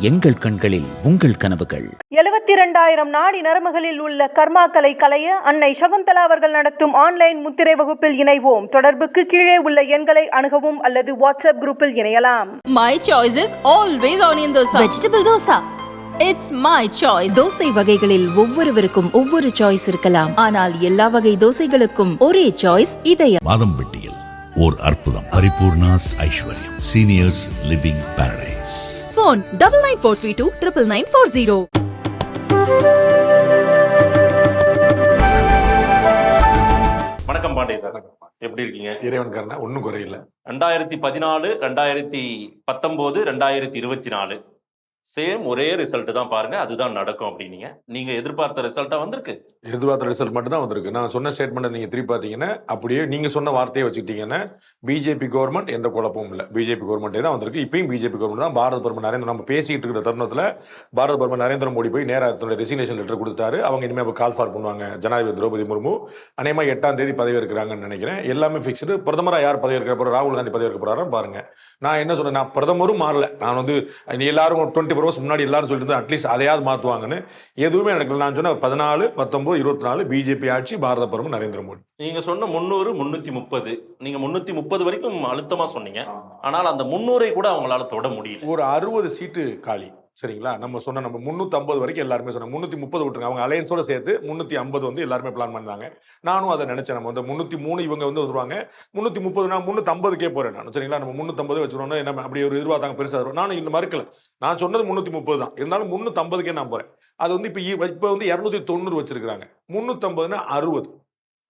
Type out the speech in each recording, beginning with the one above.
எங்கள் கண்களில் உங்கள் கனவுகள். எழுபத்தி இரண்டாயிரம் நாடி நரம்புகளில் உள்ள கர்மாக்களை களைய அன்னை சகுந்தலா அவர்கள் நடத்தும் ஆன்லைன் முத்திரை வகுப்பில் இணைவோம். தொடர்புக்கு கீழே உள்ள எண்களை அணுகவும் அல்லது வாட்ஸ்அப் குரூப்பில் இணையலாம். My choice is always onion dosa. Vegetable dosa. It's my choice. Dosa வகைகளில் ஒவ்வொருவருக்கும் ஒவ்வொரு சாய்ஸ் இருக்கலாம். ஆனால் எல்லா வகை தோசைகளுக்கும் ஒரே சாய்ஸ் இதயம். மாதம்பட்டியில் ஓர் அற்புதம். Paripoorna's Aishwaryam. Seniors living paradise Phone double nine four three two triple nine four zero. வணக்கம் பாண்டே சார். எப்படி இருக்கீங்க? இறைவன் கருணை ஒன்றும் குறையில்ல. ரெண்டாயிரத்தி பதினாலு ரெண்டாயிரத்தி பத்தொம்போது ரெண்டாயிரத்தி இருபத்தி நாலு. சேம் ஒரே ரிசல்ட் தான் பாருங்க அதுதான் நடக்கும் அப்படின்னீங்க. நீங்க எதிர்பார்த்த ரிசல்ட்டா வந்திருக்கு. எதிர்பார்த்த ரிசல்ட் மட்டும் தான் வந்திருக்கு. நான் சொன்ன ஸ்டேட்மெண்ட் நீங்க திருப்பி பார்த்தீங்கன்னா அப்படியே நீங்க சொன்ன வார்த்தையை வச்சுக்கிட்டீங்கன்னா பிஜேபி கவர்மெண்ட் எந்த குழப்பமும் இல்லை. பிஜேபி கவர்மெண்ட்டே தான் வந்திருக்கு. இப்பயும் பிஜேபி கவர்மெண்ட் தான் பாரத பிரதமர் நரேந்திர நம்ம பேசிக்கிட்டு இருக்கிற தருணத்தில் பாரத பிரதமர் நரேந்திர மோடி போய் நேராக தன்னுடைய ரெசிக்னேஷன் லெட்டர் கொடுத்தாரு. அவங்க இனிமேல் கால் ஃபார் பண்ணுவாங்க. ஜனாதிபதி திரௌபதி முர்மு. அநேகமா எட்டாம் தேதி பதவி இருக்கிறாங்கன்னு நினைக்கிறேன். எல்லாமே ஃபிக்ஸ்டு பிரதமராக யார் பதவி இருக்கிற ராகுல் காந்தி பதவி இருக்க போறாரு பாருங்க. நான் என்ன சொல்றேன் நான் பிரதமரும் மாறல. நான் வந்து நீ எல்லாரும் டுவெண்ட்டி ஃபோர் ஹவர்ஸ் முன்னாடி எல்லாரும் சொல்லிட்டு அட்லீஸ்ட் அதையாவது மாற்றுவாங்கன்னு எதுவுமே நடக்கல. நான் சொன்ன பதினாலு பத்தொன்பது இருபத்தி நாலு பிஜேபி ஆட்சி பாரத பிரதமர் நரேந்திர மோடி. நீங்க சொன்ன முந்நூறு முன்னூத்தி முப்பது. நீங்க முன்னூத்தி முப்பது வரைக்கும் அழுத்தமா சொன்னீங்க. ஆனால் அந்த முன்னூரை கூட அவங்களால தொட முடியல. ஒரு அறுபது சீட்டு காலி. சரிங்களா? நம்ம சொன்ன நம்ம முந்நூற்றி ஐம்பது வரைக்கும் எல்லாருமே சொன்னோம் முந்நூற்றி முப்பது விட்டுருங்க. அவங்க அலையன்ஸோட சேர்த்து முந்நூற்றி ஐம்பது வந்து எல்லாருமே பிளான் பண்ணாங்க. நானும் அதை நினைச்சேன். நம்ம வந்து முந்நூற்றி மூணு இவங்க வந்து வருவாங்க. முந்நூற்றி முப்பது நான் முந்நூற்றி ஐம்பதுக்கே போறேன் நான். சரிங்களா? நம்ம முந்நூற்றம்பது வச்சுருவோம் என்ன அப்படி ஒரு எதிர்பார்த்தாங்க பெருசாக வரும். நானும் இன்னும் மறுக்கல. நான் சொன்னது முந்நூற்றி முப்பது தான். இருந்தாலும் முந்நூற்றம்பதுக்கே நான் போறேன். அது வந்து இப்போ இப்போ வந்து இரநூத்தி தொண்ணூறு வச்சிருக்காங்க முந்நூற்றம்பதுன்னா அறுபது.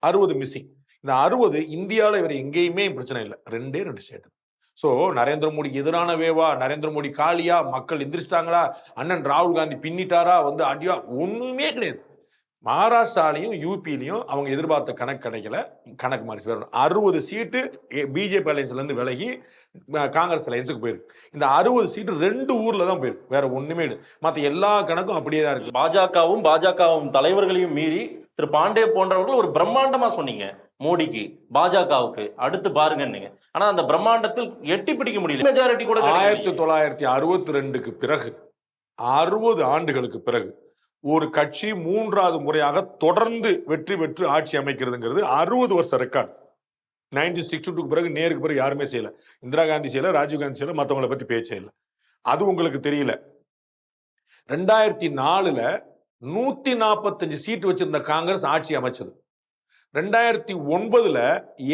அறுபது மிஸ்ஸிங் இந்த அறுபது இந்தியாவில் இவர் எங்கேயுமே பிரச்சனை இல்லை. ரெண்டே ரெண்டு ஸ்டேட் ஸோ நரேந்திர மோடிக்கு எதிரான வேவா? நரேந்திர மோடி காலியா? மக்கள் எந்திரிச்சிட்டாங்களா? அண்ணன் ராகுல் காந்தி பின்னிட்டாரா? வந்து அடியா? ஒன்றுமே கிடையாது. மகாராஷ்டிராலையும் யூபிலையும் அவங்க எதிர்பார்த்த கணக்கு கிடைக்கல. கணக்கு மாறி வரணும் அறுபது சீட்டு பிஜேபி அலையன்ஸ்லேருந்து விலகி காங்கிரஸ் அலையன்ஸுக்கு போயிருக்கு. இந்த அறுபது சீட்டு ரெண்டு ஊரில் தான் போயிருக்கு. வேற ஒன்றுமே இல்லை. மற்ற எல்லா கணக்கும் அப்படியே தான் இருக்கு. பாஜகவும் பாஜகவும் தலைவர்களையும் மீறி திரு பாண்டே போன்றவர்கள் ஒரு பிரம்மாண்டமாக சொன்னீங்க. மோடிக்கு பாஜகவுக்கு அடுத்து பாருங்கன்னீங்க ஆனா அந்த பிரம்மாண்டத்தில் எட்டி பிடிக்க முடியல. மெஜாரிட்டி கூட ஆயிரத்தி தொள்ளாயிரத்தி அறுபத்தி ரெண்டுக்கு பிறகு அறுபது ஆண்டுகளுக்கு பிறகு ஒரு கட்சி மூன்றாவது முறையாக தொடர்ந்து வெற்றி பெற்று ஆட்சி அமைக்கிறதுங்கிறது அறுபது வருஷ ரெக்கார்ட் நைன்டீன் சிக்ஸ்டி டூக்கு பிறகு நேருக்கு பிறகு யாருமே செய்யல. இந்திரா காந்தி செய்யல ராஜீவ்காந்தி செய்யல மற்றவங்கள பத்தி பேச்சே இல்லை. அது உங்களுக்கு தெரியல. ரெண்டாயிரத்தி நாலுல நூத்தி நாற்பத்தஞ்சு சீட் வச்சிருந்த காங்கிரஸ் ஆட்சி அமைச்சது. ரெண்டாயிரத்தி ஒன்பதுல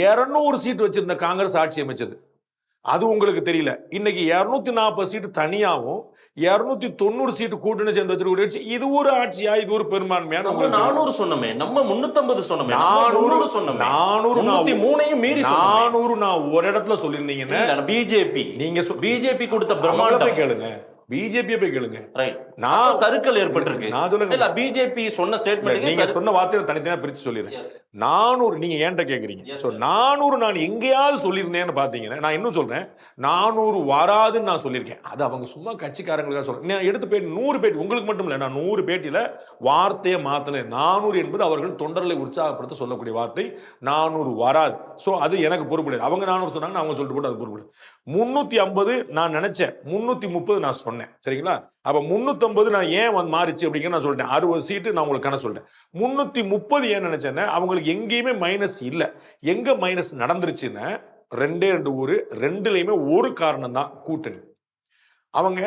இருநூறு சீட் வச்சிருந்த காங்கிரஸ் ஆட்சி அமைச்சது. அது உங்களுக்கு தெரியல. இன்னைக்கு இருநூத்தி நாற்பது சீட்டு தனியாவும் இருநூத்தி தொண்ணூறு சீட்டு கூட்டணி சேர்ந்து வச்சிருக்க இது ஒரு ஆட்சியா இது ஒரு பெரும்பான்மையான நானூறு சொன்னோமே நம்ம முன்னூத்தம்பது சொன்னோமே நானூறு சொன்னோமே. நானூறு மூணையும் மீறி நானூறு நான் ஒரு இடத்துல சொல்லியிருந்தீங்கன்னா பிஜேபி. நீங்க பிஜேபி கொடுத்த பிரம்மாண்டம். போய் கேளுங்க. பிஜேபியை போய் கேளுங்க. ரைட் நான் சர்க்கிள் ஏற்பட்டிருக்கு. நான் சொல்லுங்க. இல்ல பிஜேபி சொன்ன ஸ்டேட்மெண்ட் நீங்க சொன்ன வார்த்தையை தனித்தனியா பிரிச்சு சொல்லிடுறேன் நானூறு நீங்க ஏன்ட்ட கேக்குறீங்க? Sir. நானூறு நான் எங்கேயாவது சொல்லியிருந்தேன்னு பாத்தீங்கன்னா நான் இன்னும் சொல்றேன். நானூறு வராதுன்னு நான் சொல்லியிருக்கேன். அது அவங்க சும்மா கட்சிக்காரங்களுக்காக சொல்றேன். நான் எடுத்து பேட்டி நூறு பேட்டி உங்களுக்கு மட்டும் இல்ல நான் நூறு பேட்டியில வார்த்தையை மாத்தல நானூறு என்பது அவர்கள் தொண்டர்களை உற்சாகப்படுத்த சொல்லக்கூடிய வார்த்தை. நானூறு வராது. சோ அது எனக்கு பொறுப்பு அவங்க நானூறு சொன்னாங்க அவங்க சொல்லிட்டு போட்டு அது பொறுப்பு கிடையாது முன்னூத்தி ஐம்பது நான் நினைச்சேன். முன்னூத்தி முப்பது நான் சொன்னேன். சரிங்களா? அப்ப முந்நூற்றம்பது நான் ஏன் வந்து மாறிச்சு அப்படிங்கிற நான் சொல்லிட்டேன் அறுபது சீட்டு நான் உங்களுக்கு கணக்கு சொல்லிட்டேன் முன்னூத்தி முப்பது ஏன் நினைச்சேன்னா அவங்களுக்கு எங்கேயுமே மைனஸ் இல்லை. எங்க மைனஸ் நடந்துருச்சுன்னா ரெண்டே ரெண்டு ஊர் ரெண்டுலேயுமே ஒரு காரணம் தான் கூட்டணி. அவங்க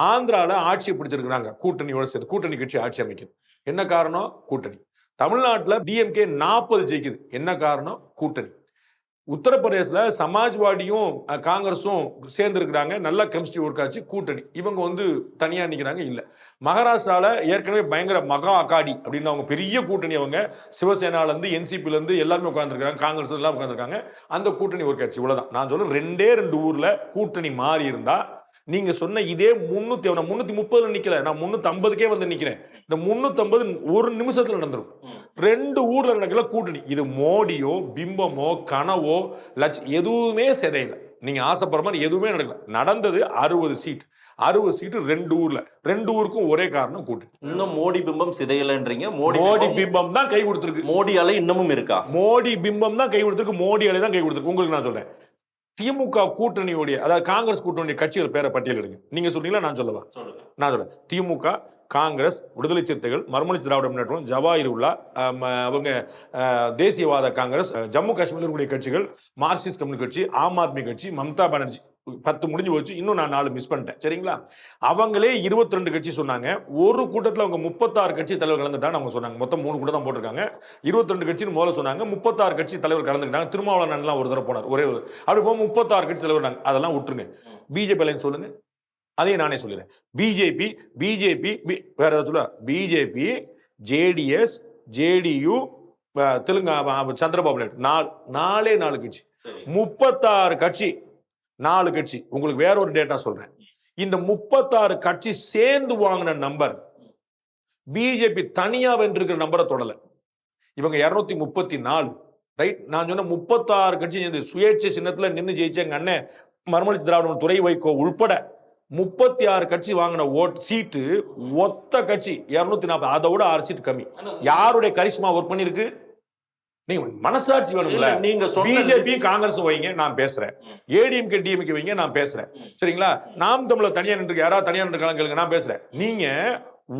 ஆந்திரால ஆட்சியை பிடிச்சிருக்கிறாங்க. கூட்டணியோட சேர்ந்து கூட்டணி கட்சி ஆட்சி அமைக்குது என்ன காரணம்? கூட்டணி. தமிழ்நாட்டில் டிஎம்கே நாற்பது ஜெயிக்குது. என்ன காரணம்? கூட்டணி. உத்தரப்பிரதேசில் சமாஜ்வாடியும் காங்கிரஸும் சேர்ந்துருக்கிறாங்க. நல்ல கெமிஸ்ட்ரி ஒர்க் ஆச்சு. கூட்டணி. இவங்க வந்து தனியாக நிற்கிறாங்க இல்லை. மகாராஷ்டிராவில் ஏற்கனவே பயங்கர மகா அகாடி அப்படின்னு அவங்க பெரிய கூட்டணி அவங்க. சிவசேனாலேருந்து என்சிபிலேருந்து எல்லாருமே உட்காந்துருக்காங்க காங்கிரஸ் எல்லாம் உட்காந்துருக்காங்க அந்த கூட்டணி ஒர்க் ஆச்சு. இவ்வளோதான் நான் சொல்றேன் ரெண்டே ரெண்டு ஊரில் கூட்டணி மாறி இருந்தால் நீங்க சொன்ன இதே முன்னூத்தி நான் முன்னூத்தி முப்பதுல நிக்கல. நான் முன்னூத்தி ஐம்பதுக்கே வந்து நிக்கிறேன். இந்த முன்னூத்தி ஐம்பது ஒரு நிமிஷத்துல நடந்துரும். ரெண்டு ஊர்ல நடக்கல கூட்டணி. இது மோடியோ பிம்பமோ கனவோ லட்ச எதுவுமே சிதையல. நீங்க ஆசைப்படுற மாதிரி எதுவுமே நடக்கல. நடந்தது அறுபது சீட். அறுபது சீட்டு ரெண்டு ஊர்ல. ரெண்டு ஊருக்கும் ஒரே காரணம் கூட்டணி. இன்னும் மோடி பிம்பம் சிதையலன்றீங்க. மோடி மோடி பிம்பம் தான் கை கொடுத்திருக்கு. மோடி அலை இன்னமும் இருக்கா? மோடி பிம்பம் தான் கை கொடுத்திருக்கு. மோடி அலை தான் கை கொடுத்திருக்கு. உங்களுக்கு நான் சொல்றேன். திமுக கூட்டணியுடைய அதாவது காங்கிரஸ் கூட்டணியுடைய கட்சிகள் பேரை பட்டியல் எடுங்க. நீங்க சொல்றீங்களா? நான் சொல்லவா? சொல்லுங்க. நான் சொல்றேன். திமுக காங்கிரஸ் விடுதலை சிறுத்தைகள் மறுமலர்ச்சி திராவிட முன்னேற்றம் ஜவாஹிருல்லா ஆம், அவங்க தேசியவாத காங்கிரஸ் ஜம்மு காஷ்மீரில் இருக்கக்கூடிய கட்சிகள் மார்க்சிஸ்ட் கம்யூனிஸ்ட் கட்சி ஆம் ஆத்மி கட்சி மம்தா பானர்ஜி பத்து முடிஞ்சு போச்சு இன்னும் நான் நாலு மிஸ் பண்ணிட்டேன். சரிங்களா? அவங்களே 22 ரெண்டு கட்சி சொன்னாங்க. ஒரு கூட்டத்தில் அவங்க முப்பத்தாறு கட்சி தலைவர் கலந்துட்டான்னு அவங்க சொன்னாங்க. மொத்தம் மூணு கூட்டம் தான் போட்டிருக்காங்க. 22 ரெண்டு கட்சின்னு முதல்ல சொன்னாங்க. முப்பத்தாறு கட்சி தலைவர் கலந்துக்கிட்டாங்க. திருமாவளவன் அண்ணன்லாம் ஒரு தடவை போனார். ஒரே ஒரு அப்படி போக முப்பத்தாறு கட்சி தலைவர் அதெல்லாம் விட்டுருங்க. பிஜேபி சொல்லுங்க. அதையும் நானே சொல்லிடுறேன். பிஜேபி பிஜேபி வேற ஏதாவது BJP JDS JDU Telugu Chandrababu Naidu. நாலு நாலே நாலு கட்சி. முப்பத்தாறு கட்சி நாலு கட்சி. உங்களுக்கு வேற ஒரு டேட்டா சொல்றேன். இந்த முப்பத்தாறு கட்சி சேர்ந்து வாங்கின நம்பர் பிஜேபி தனியா வென்றிருக்கிற நம்பரை தொடல. இவங்க இருநூத்தி முப்பத்தி நாலு. ரைட்? நான் சொன்ன முப்பத்தாறு கட்சி சேர்ந்து சுயேட்சை சின்னத்துல நின்னு ஜெயிச்ச எங்க அண்ணன் மறுமலர்ச்சி திராவிட துறை வைகோ உள்பட முப்பத்தி ஆறு கட்சி வாங்கின ஓட் சீட்டு ஒத்த கட்சி இருநூத்தி நாற்பது அதை விட ஆறு சீட் கம்மி. யாருடைய கரிஷ்மா ஒர்க் பண்ணிருக்கு? நீங்க மனசாட்சி வேணும்ல. நீங்க பிஜேபி காங்கிரஸ் வைங்க நான் பேசுறேன். ஏடிஎம்கே டிஎம்கே வைங்க நான் பேசுறேன். சரிங்களா? நாம் தமிழர் தனியா நின்று யாராவது தனியா நின்று நான் பேசுறேன். நீங்க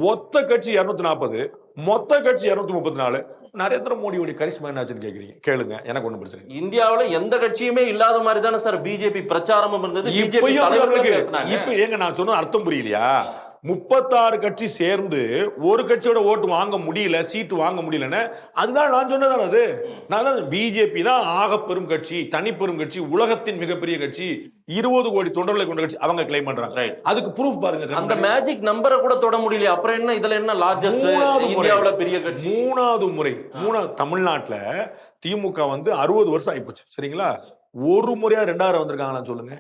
ஒத்த கட்சி இருநூத்தி நாற்பது மொத்த கட்சி இருநூத்தி முப்பத்தி நாலு நரேந்திர மோடியோட கரிஷ்மா என்னாச்சுன்னு கேக்குறீங்க கேளுங்க எனக்கு ஒண்ணும் பிரச்சனை. இந்தியாவுல எந்த கட்சியுமே இல்லாத மாதிரி தானே சார் பிஜேபி பிரச்சாரமும் இருந்தது பிஜேபி. பேசினாங்க இப்ப ஏங்க நான் சொன்ன அர்த்தம் புரியலையா முப்பத்தாறு கட்சி சேர்ந்து ஒரு கட்சியோட ஓட்டு வாங்க முடியல சீட்டு வாங்க முடியலன்னு அதுதான் நான் சொன்னதான் அது? நான் தான் பிஜேபி தான் ஆக பெரும் கட்சி தனிப்பெரும் கட்சி உலகத்தின் மிகப்பெரிய கட்சி இருபது கோடி தொண்டர்களை கொண்ட கட்சி அவங்க கிளைம் பண்றாங்க. அதுக்கு ப்ரூஃப் பாருங்க அந்த மேஜிக் நம்பரை கூட தொட முடியல அப்புறம் என்ன? இதுல என்ன லார்ஜஸ்ட். இந்தியாவுல பெரிய கட்சி? மூணாவது முறை. மூணாவது தமிழ்நாட்டுல திமுக வந்து அறுபது வருஷம் ஆயிப்போச்சு. சரிங்களா? ஒரு முறையா ரெண்டாயிரம் வந்திருக்காங்களான்னு சொல்லுங்க.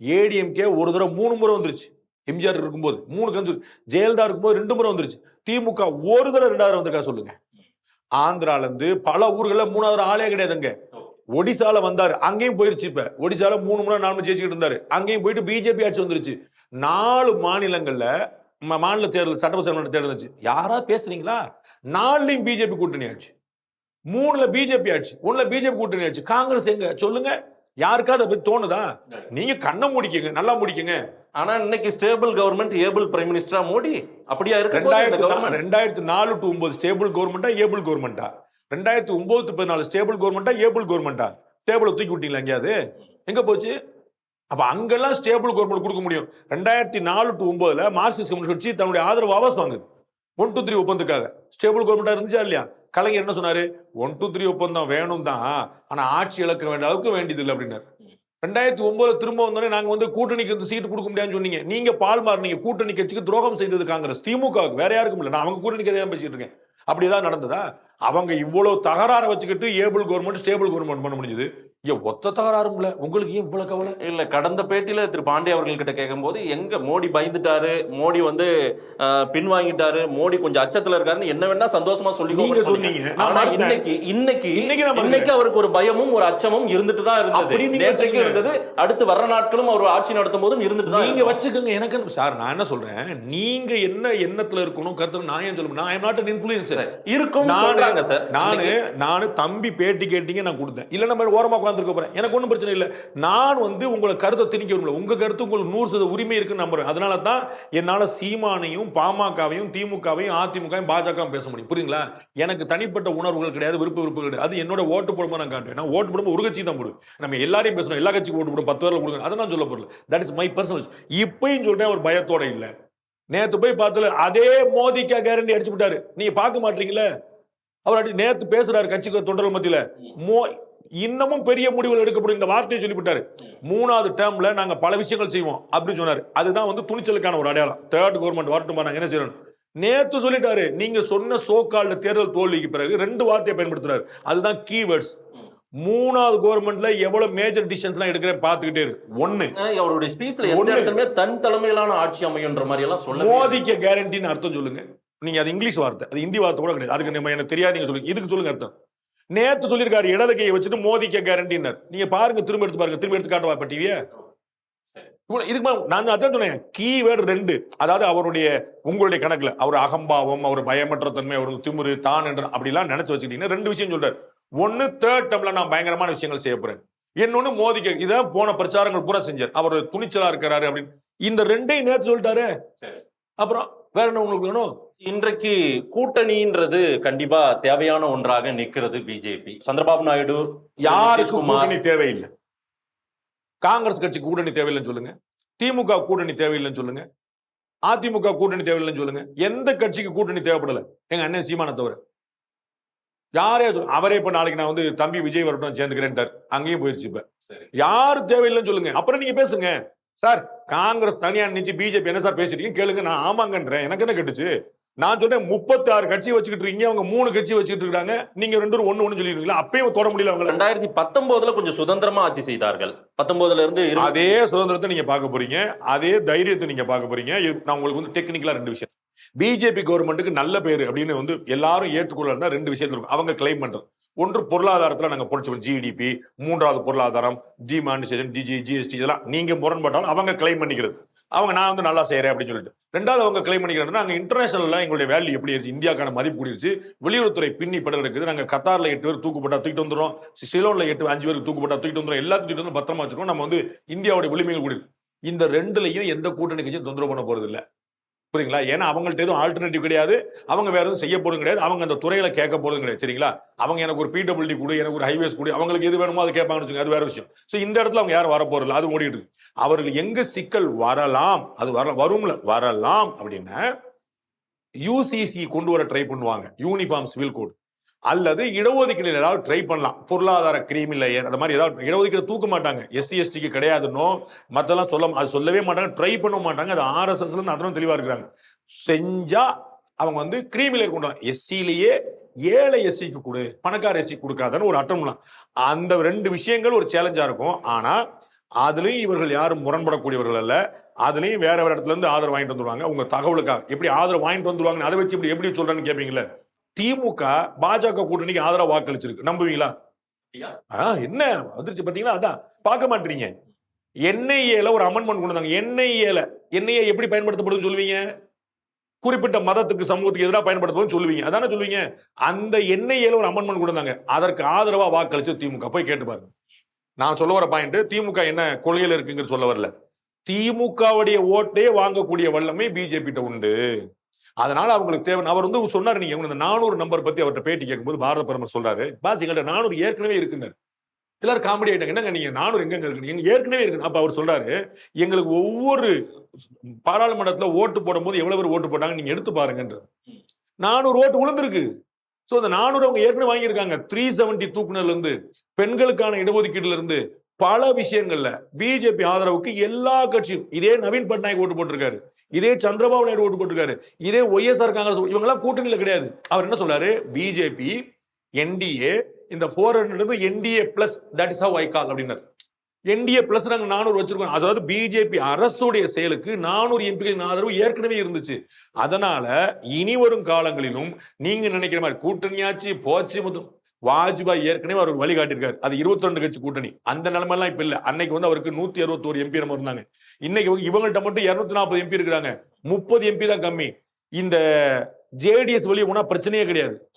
ஏடிஎம்கே ஒரு தடவை மூணு முறை வந்துருச்சு. எம்ஜிஆர் இருக்கும்போது மூணு கன்சு ஜெயலலிதா இருக்கும்போது ரெண்டு முறை வந்துருச்சு. திமுக ஒரு தடவை ரெண்டாயிரம் வந்திருக்கா சொல்லுங்க. ஆந்திரால இருந்து பல ஊர்கள்ல மூணாவது ஆளே கிடையாதுங்க ஒடிசால வந்தாரு அங்கேயும் போயிருச்சு இப்ப. ஒடிசால மூணு முறை நாலு ஜெயிச்சுக்கிட்டு இருந்தாரு. அங்கேயும் போயிட்டு பிஜேபி ஆட்சி வந்துருச்சு. நாலு மாநிலங்கள்ல மாநில தேர்தல் சட்டமன்ற தேர்தல் வந்துச்சு. யாரா பேசுறீங்களா? நாலுலயும் பிஜேபி கூட்டணி ஆட்சி மூணுல பிஜேபி ஆட்சி ஒண்ணுல பிஜேபி கூட்டணி ஆட்சி காங்கிரஸ் எங்க? சொல்லுங்க. யாருக்காவது அப்படி தோணுதா? நீங்க கண்ணை முடிக்கங்க நல்லா முடிக்கங்க. ஆனா இன்னைக்கு ஸ்டேபிள் கவர்மெண்ட் ஏபிள் பிரைம் மினிஸ்டரா மோடி அப்படியா இருக்கு ரெண்டாயிரத்தி நாலு டு ஒன்பது ஸ்டேபிள் கவர்மெண்டா ஏபிள் கவர்மெண்டா ரெண்டாயிரத்தி ஒன்பது டு பதினாலு ஸ்டேபிள் கவர்மெண்டா ஏபிள் கவர்மெண்டா டேபிள தூக்கி விட்டீங்களா எங்கேயாவது? எங்க போச்சு? அப்ப அங்கெல்லாம் ஸ்டேபிள் கவர்மெண்ட் கொடுக்க முடியும். ரெண்டாயிரத்தி நாலு டு ஒன்பதுல மார்க்சிஸ்ட் கம்யூனிஸ்ட் கட்சி தன்னுடைய ஆதரவு வாபஸ் வாங்குது. ஒன் டூ த்ரீ ஒப்பந்தத்துக்காக. ஸ்டேபிள் கவர்மெண்டா இருந்துச்சா இல்லையா? கலைஞர் என்ன சொன்னாரு? ஒன் டூ த்ரீ ஒப்பந்தம் வேணும் தான் ஆனா ஆட்சி இழக்க வேண்டிய அளவுக்கு வேண்டியது இல்லை அப்படின்னாரு. ரெண்டாயிரத்தி ஒன்பதுல திரும்ப வந்தோடனே நாங்க வந்து கூட்டணிக்கு வந்து சீட்டு கொடுக்க முடியாதுன்னு சொன்னீங்க. நீங்க பால் மாறினீங்க கூட்டணி கட்சிக்கு துரோகம் செய்தது காங்கிரஸ். திமுக வேற யாருக்கும் இல்லை. நான் அவங்க கூட்டணி கதையா பேசிட்டு இருக்கேன். அப்படிதான் நடந்ததா? அவங்க இவ்வளவு தகராறு வச்சுக்கிட்டு ஏபிள் கவர்மெண்ட் ஸ்டேபிள் கவர்மெண்ட் பண்ண முடிஞ்சது. இங்க ஒத்த தகராறும் இல்ல உங்களுக்கு ஏன் இவ்வளவு கவலை? இல்ல கடந்த பேட்டியில திரு பாண்டே அவர்கள் கிட்ட கேட்கும்போது எங்க மோடி பயந்துட்டாரு மோடி வந்து பின்வாங்கிட்டாரு மோடி கொஞ்சம் அச்சத்துல இருக்காருன்னு என்ன வேணா சந்தோஷமா சொல்லி நீங்க சொன்னீங்க. நான் ஆனா. இன்னைக்கு இன்னைக்கு இன்னைக்கு அவருக்கு ஒரு பயமும் ஒரு அச்சமும் இருந்துட்டு தான் இருந்தது. நேற்றைக்கு. இருந்தது அடுத்து வர்ற நாட்களும் அவர் ஆட்சி நடத்தும் போதும் இருந்துட்டு தான் நீங்க. வச்சுக்கோங்க எனக்கு சார் நான் என்ன சொல்றேன்? நீங்க என்ன எண்ணத்துல இருக்கணும் கருத்து நான் ஏன் சொல்லுவேன் நான் நாட் இன்ஃபுளுசர் இருக்கும் நானு சொல்றாங்க சார். நானு நானு தம்பி பேட்டி கேட்டீங்க நான் கொடுத்தேன். இல்ல நம்ம ஓரமா உட்காந்துருக்க போறேன். எனக்கு ஒன்றும் பிரச்சனை இல்லை. நான் வந்து உங்களை கருத்தை திணிக்க விரும்பல உங்கள் கருத்து உங்களுக்கு நூறு சதவீத உரிமை இருக்குன்னு நம்புறேன். அதனால தான் என்னால் சீமானையும் பாமகவையும் திமுகவையும் அதிமுகவையும் பாஜகவும் பேச முடியும். புரியுங்களா எனக்கு தனிப்பட்ட உணர்வுகள் கிடையாது விருப்ப விருப்பம் கிடையாது. அது என்னோட ஓட்டு போடும்போது நான் காட்டுவேன். நான் ஓட்டு போடும்போது ஒரு கட்சி தான் போடுவேன். நம்ம எல்லாரையும் பேசணும். எல்லா கட்சிக்கும் ஓட்டு போடும் பத்து பேரில் கொடுங்க. அதை நான் சொல்ல போறல தட் இஸ் மை பர்சனல் இப்பயும் சொல்றேன் ஒரு பயத்தோட இல்லை. நேற்று போய் பார்த்தல அதே மோதிக்கா கேரண்டி அடிச்சு விட்டாரு. நீங்க பார்க்க மாட்டீங்களே அவர் அடி நேற்று பேசுறாரு கட்சிக்கு தொண்டர்கள் மத்தியில. மோ இன்னமும் பெரிய முடிவுகள் எடுக்கப்படும் இந்த வார்த்தையை சொல்லிவிட்டாரு. மூணாவது டேர்ம்ல நாங்க பல விஷயங்கள் செய்வோம் அப்படின்னு சொன்னாரு. அதுதான் வந்து துணிச்சலுக்கான ஒரு அடையாளம். தேர்ட் கவர்மெண்ட் வரட்டும் நாங்க என்ன செய்யணும்? நேத்து சொல்லிட்டாரு. நீங்க சொன்ன சோக்கால்டு தேர்தல் தோல்விக்கு பிறகு ரெண்டு வார்த்தையை பயன்படுத்துறாரு. அதுதான் கீவேர்ட்ஸ் மூணாவது கவர்மெண்ட்ல எவ்வளவு மேஜர் டிசிஷன்ஸ்லாம் எடுக்கிறேன் பார்த்துக்கிட்டே இரு. ஒண்ணு. அவருடைய ஸ்பீச்ல ஒண்ணு. தன் தலைமையிலான ஆட்சி அமையுன்ற மாதிரி எல்லாம் சொல்ல மோதிக்க கேரண்டின்னு அர்த்தம் சொல்லுங்க. நீங்க அது இங்கிலீஷ் வார்த்தை. அது ஹிந்தி வார்த்தை கூட கிடையாது. அதுக்கு நம்ம எனக்கு தெரியாது நீங்க சொல்லுங்க. இதுக்கு சொல்லுங்க அர்த்தம். நேத்து சொல்லியிருக்காரு இடது கையை வச்சுட்டு மோதிக்க கேரண்டினர் நீங்க பாருங்க திரும்ப எடுத்து பாருங்க. திரும்ப எடுத்து காட்டுவா இப்ப டிவிய இதுக்கு நான் அதான் சொன்னேன். கீவேர்டு ரெண்டு. அதாவது அவருடைய உங்களுடைய கணக்குல. அவர் அகம்பாவம் அவர் பயமற்ற தன்மை அவர் திமிரு தான் என்ற அப்படிலாம் நினைச்சு வச்சுக்கிட்டீங்கன்னா ரெண்டு விஷயம் சொல்றாரு. ஒன்னு தேர்ட் டம்ல நான் பயங்கரமான விஷயங்கள் செய்ய போறேன். இன்னொன்னு மோதிக்க இதான் போன பிரச்சாரங்கள் பூரா செஞ்சார். அவர் துணிச்சலா இருக்கிறாரு அப்படின்னு. இந்த ரெண்டையும் நேத்து சொல்லிட்டாரு. அப்புறம் வேற என்ன உங்களுக்கு வேணும்? இன்றைக்கு கூட்டணின்றது கண்டிப்பா தேவையான ஒன்றாக நிக்கிறது பிஜேபி. சந்திரபாபு நாயுடு யாருக்கும் கூட்டணி தேவையில்லை? காங்கிரஸ் கட்சிக்கு கூட்டணி தேவையில்லைன்னு சொல்லுங்க. திமுக கூட்டணி தேவையில்லைன்னு சொல்லுங்க. அதிமுக கூட்டணி தேவையில்லைன்னு சொல்லுங்க. எந்த கட்சிக்கு கூட்டணி தேவைப்படல? எங்க அண்ணன் சீமான தவிர. யாரே அவரே இப்ப நாளைக்கு நான் வந்து தம்பி விஜய் வரட்டும் சேர்ந்துக்கிறேன்ட்டார். அங்கேயும் போயிருச்சு இப்ப. யாரு தேவையில்லைன்னு சொல்லுங்க. அப்புறம் நீங்க பேசுங்க. சார் காங்கிரஸ் தனியா நினைச்சு பிஜேபி என்ன சார் பேசிட்டீங்க கேளுங்க நான் ஆமாங்கன்றேன். எனக்கு என்ன கட்டுச்சு? நான் சொன்னேன் முப்பத்தி ஆறு கட்சி வச்சுக்கிட்டு இருக்கீங்க அவங்க மூணு கட்சி வச்சுக்கிட்டு இருக்காங்க. நீங்க ரெண்டு பேரும் ஒண்ணு ஒண்ணு சொல்லிருக்கீங்களா அப்பயும் தொட முடியல அவங்கள. ரெண்டாயிரத்தி பத்தொன்பதுல கொஞ்சம் சுதந்திரமா ஆட்சி செய்தார்கள். பத்தொன்பதுல இருந்து இரு- அதே சுதந்திரத்தை நீங்க பார்க்க போறீங்க. அதே தைரியத்தை நீங்க பார்க்க போறீங்க. நான் உங்களுக்கு வந்து டெக்னிக்கலா ரெண்டு விஷயம். பிஜேபி கவர்மெண்ட்டுக்கு நல்ல பேரு அப்படின்னு வந்து எல்லாரும் ஏற்றுக்கொள்ளா ரெண்டு விஷயத்துல இருக்கும். அவங்க கிளைம் பண்றது. ஒன்று பொருளாதாரத்துல நாங்க பொறிச்சோம் ஜிடிபி மூன்றாவது பொருளாதாரம் டிமானிசேஷன் டிஜி ஜிஎஸ்டி இதெல்லாம் நீங்க முரண்பட்டாலும் அவங்க கிளைம் பண்ணிக்கிறது. அவங்க நான் வந்து நல்லா செய்யறேன் அப்படின்னு சொல்லிட்டு. ரெண்டாவது அவங்க கிளைம் பண்ணிக்கிறாங்கன்னா நாங்க இன்டர்நேஷனல்ல எங்களுடைய வேல்யூ எப்படி இருக்கு இந்தியாக்கான மதிப்பு கூடிருச்சு வெளியுறவுத்துறை பின்னி படல் இருக்குது. நாங்க கத்தார்ல எட்டு பேர் தூக்குப்பட்டா தூக்கிட்டு வந்துடும் சிலோன்ல எட்டு அஞ்சு பேருக்கு தூக்குப்பட்டா தூக்கிட்டு வந்துடும் எல்லாத்தையும் தூக்கிட்டு வந்து பத்திரமா வச்சிருக்கோம். நம்ம வந்து இந்தியாவுடைய விளிமைகள் கூடி இந்த ரெண்டுலையும் எந்த கூட்டணி கட்சியும் தொந்தரவு பண்ண போறது இல்லை புரியுங்களா ஏன்னா அவங்கள்ட்ட எதுவும் ஆல்டர்னேட்டிவ் கிடையாது. அவங்க வேற எதுவும் செய்ய போறதும் கிடையாது. அவங்க அந்த துறையில கேட்க போறதும் கிடையாது. சரிங்களா? அவங்க எனக்கு ஒரு பிடபிள்யூடி கொடு எனக்கு ஒரு ஹைவேஸ் கொடு அவங்களுக்கு எது வேணுமோ அது கேட்பாங்கன்னு வச்சுக்கோங்க. அது வேற விஷயம். சோ இந்த இடத்துல அவங்க யாரும் வர போறதில்ல. அது ஓடிட்டு இருக்கு. அவர்கள் எங்க சிக்கல் வரலாம்? அது வர வரும்ல. வரலாம் அப்படின்னா யூசிசி கொண்டு வர ட்ரை பண்ணுவாங்க. யூனிஃபார்ம் சிவில் கோட் அல்லது இடஒதுக்கீடு ஏதாவது ட்ரை பண்ணலாம். பொருளாதார கிரீம் இல்ல அந்த மாதிரி ஏதாவது இடஒதுக்கீடு தூக்க மாட்டாங்க. எஸ்சி எஸ்டிக்கு கிடையாதுன்னோ மற்றெல்லாம் சொல்ல அது சொல்லவே மாட்டாங்க ட்ரை பண்ண மாட்டாங்க. அது ஆர்எஸ்எஸ்ல அதனும் தெளிவாக இருக்கிறாங்க. செஞ்சா அவங்க வந்து கிரீமில கொண்டு எஸ்சிலேயே ஏழை எஸ்சிக்கு கொடு பணக்கார எஸ்சி கொடுக்காதன்னு ஒரு அட்டம்லாம் அந்த ரெண்டு விஷயங்கள் ஒரு சேலஞ்சா இருக்கும். ஆனா அதுலயும் இவர்கள் யாரும் முரண்படக்கூடியவர்கள் அல்ல. அதுலயும் வேற வேற இடத்துல இருந்து ஆதரவு வாங்கிட்டு வந்துருவாங்க. உங்க தகவலுக்காக. எப்படி ஆதரவு வாங்கிட்டு வந்துருவாங்க அதை வச்சு இப்படி எப்படி சொல்றேன்னு கேப்பீங்களா திமுக பாஜக கூட்டணிக்கு ஆதரவு வாக்களிச்சிருக்கு. நம்புவீங்களா? ஆ, என்ன? வந்துருச்சு பாத்தீங்களா அதான் பார்க்க மாட்டீங்க என்ஐஏல ஒரு அமெண்ட்மெண்ட் கொண்டு வந்தாங்க. என்ஐஏல என்ஐஏ எப்படி பயன்படுத்தப்படுதுன்னு சொல்லுவீங்க? குறிப்பிட்ட மதத்துக்கு சமூகத்துக்கு எதிராக பயன்படுத்துவதுன்னு சொல்லுவீங்க. அதானே சொல்லுவீங்க? அந்த என்ஐஏல ஒரு அமெண்ட்மெண்ட் கொண்டு வந்தாங்க. அதற்கு ஆதரவா வாக்களிச்சு திமுக. போய் கேட்டு பாருங்க. நான் சொல்ல வர பாயிண்ட் திமுக என்ன கொள்கையில இருக்குங்கிற சொல்ல வரல. திமுகவுடைய ஓட்டே வாங்கக்கூடிய வல்லமை பிஜேபி கிட்ட உண்டு. அதனால அவங்களுக்கு தேவை. அவர் வந்து சொன்னார் நீங்க இந்த நானூறு நம்பர் பத்தி அவர்கிட்ட பேட்டி கேட்கும்போது பாரத பிரதமர் சொல்றாரு பாஸ் எங்கள்ட்ட நானூறு ஏற்கனவே இருக்குங்க. எல்லாரும் காமெடி ஆயிட்டாங்க. என்னங்க நீங்க நானூறு எங்க இருக்கு நீங்க ஏற்கனவே இருக்கு. அப்ப அவர் சொல்றாரு எங்களுக்கு ஒவ்வொரு பாராளுமன்றத்துல ஓட்டு போடும்போது எவ்வளவு பேர் ஓட்டு போட்டாங்க? நீங்க எடுத்து பாருங்கன்றது நானூறு ஓட்டு விழுந்திருக்கு சோ அந்த நானூறு அவங்க ஏற்கனவே வாங்கியிருக்காங்க. த்ரீ செவன்டி தூக்குனர்ல இருந்து பெண்களுக்கான இடஒதுக்கீடுல இருந்து பல விஷயங்கள்ல பிஜேபி ஆதரவுக்கு எல்லா கட்சியும் இதே நவீன் பட்நாயக் ஓட்டு போட்டிருக்காரு. இதே சந்திரபாபு நாயுடு ஓட்டு போட்டிருக்காரு. இதே ஒய்எஸ்ஆர் காங்கிரஸ் இவங்கெல்லாம் கூட்டணியில் கிடையாது. அவர் என்ன சொல்றாரு? பிஜேபி என்டிஏ இந்த four hundred NDA plus that is how I call அப்படின்னாரு. என்டிஏ பிளஸ் நாங்கள் நானூறு வச்சிருக்கோம். அதாவது பிஜேபி அரசுடைய செயலுக்கு நானூறு எம்பிகளின் ஆதரவு ஏற்கனவே இருந்துச்சு. அதனால இனி வரும் காலங்களிலும் நீங்க நினைக்கிற மாதிரி கூட்டணியாச்சு போச்சு மொத்தம் வாஜ்பாய் ஏற்கனவே அவர் வழிகாட்டியிருக்காரு. அது 22 ரெண்டு கட்சி கூட்டணி. அந்த நிலைமைலாம் இப்ப இல்ல. அன்னைக்கு வந்து அவருக்கு நூத்தி அறுபத்தோரு எம்பி நம்ம இருந்தாங்க. இன்னைக்கு இவங்க- இவங்கள்ட்ட மட்டும் இருநூத்தி நாற்பது எம்பி இருக்கிறாங்க. முப்பது எம்பி தான் கம்மி. இந்த ஜேடிஎஸ் வெளியே போனா பிரச்சனையே கிடையாது.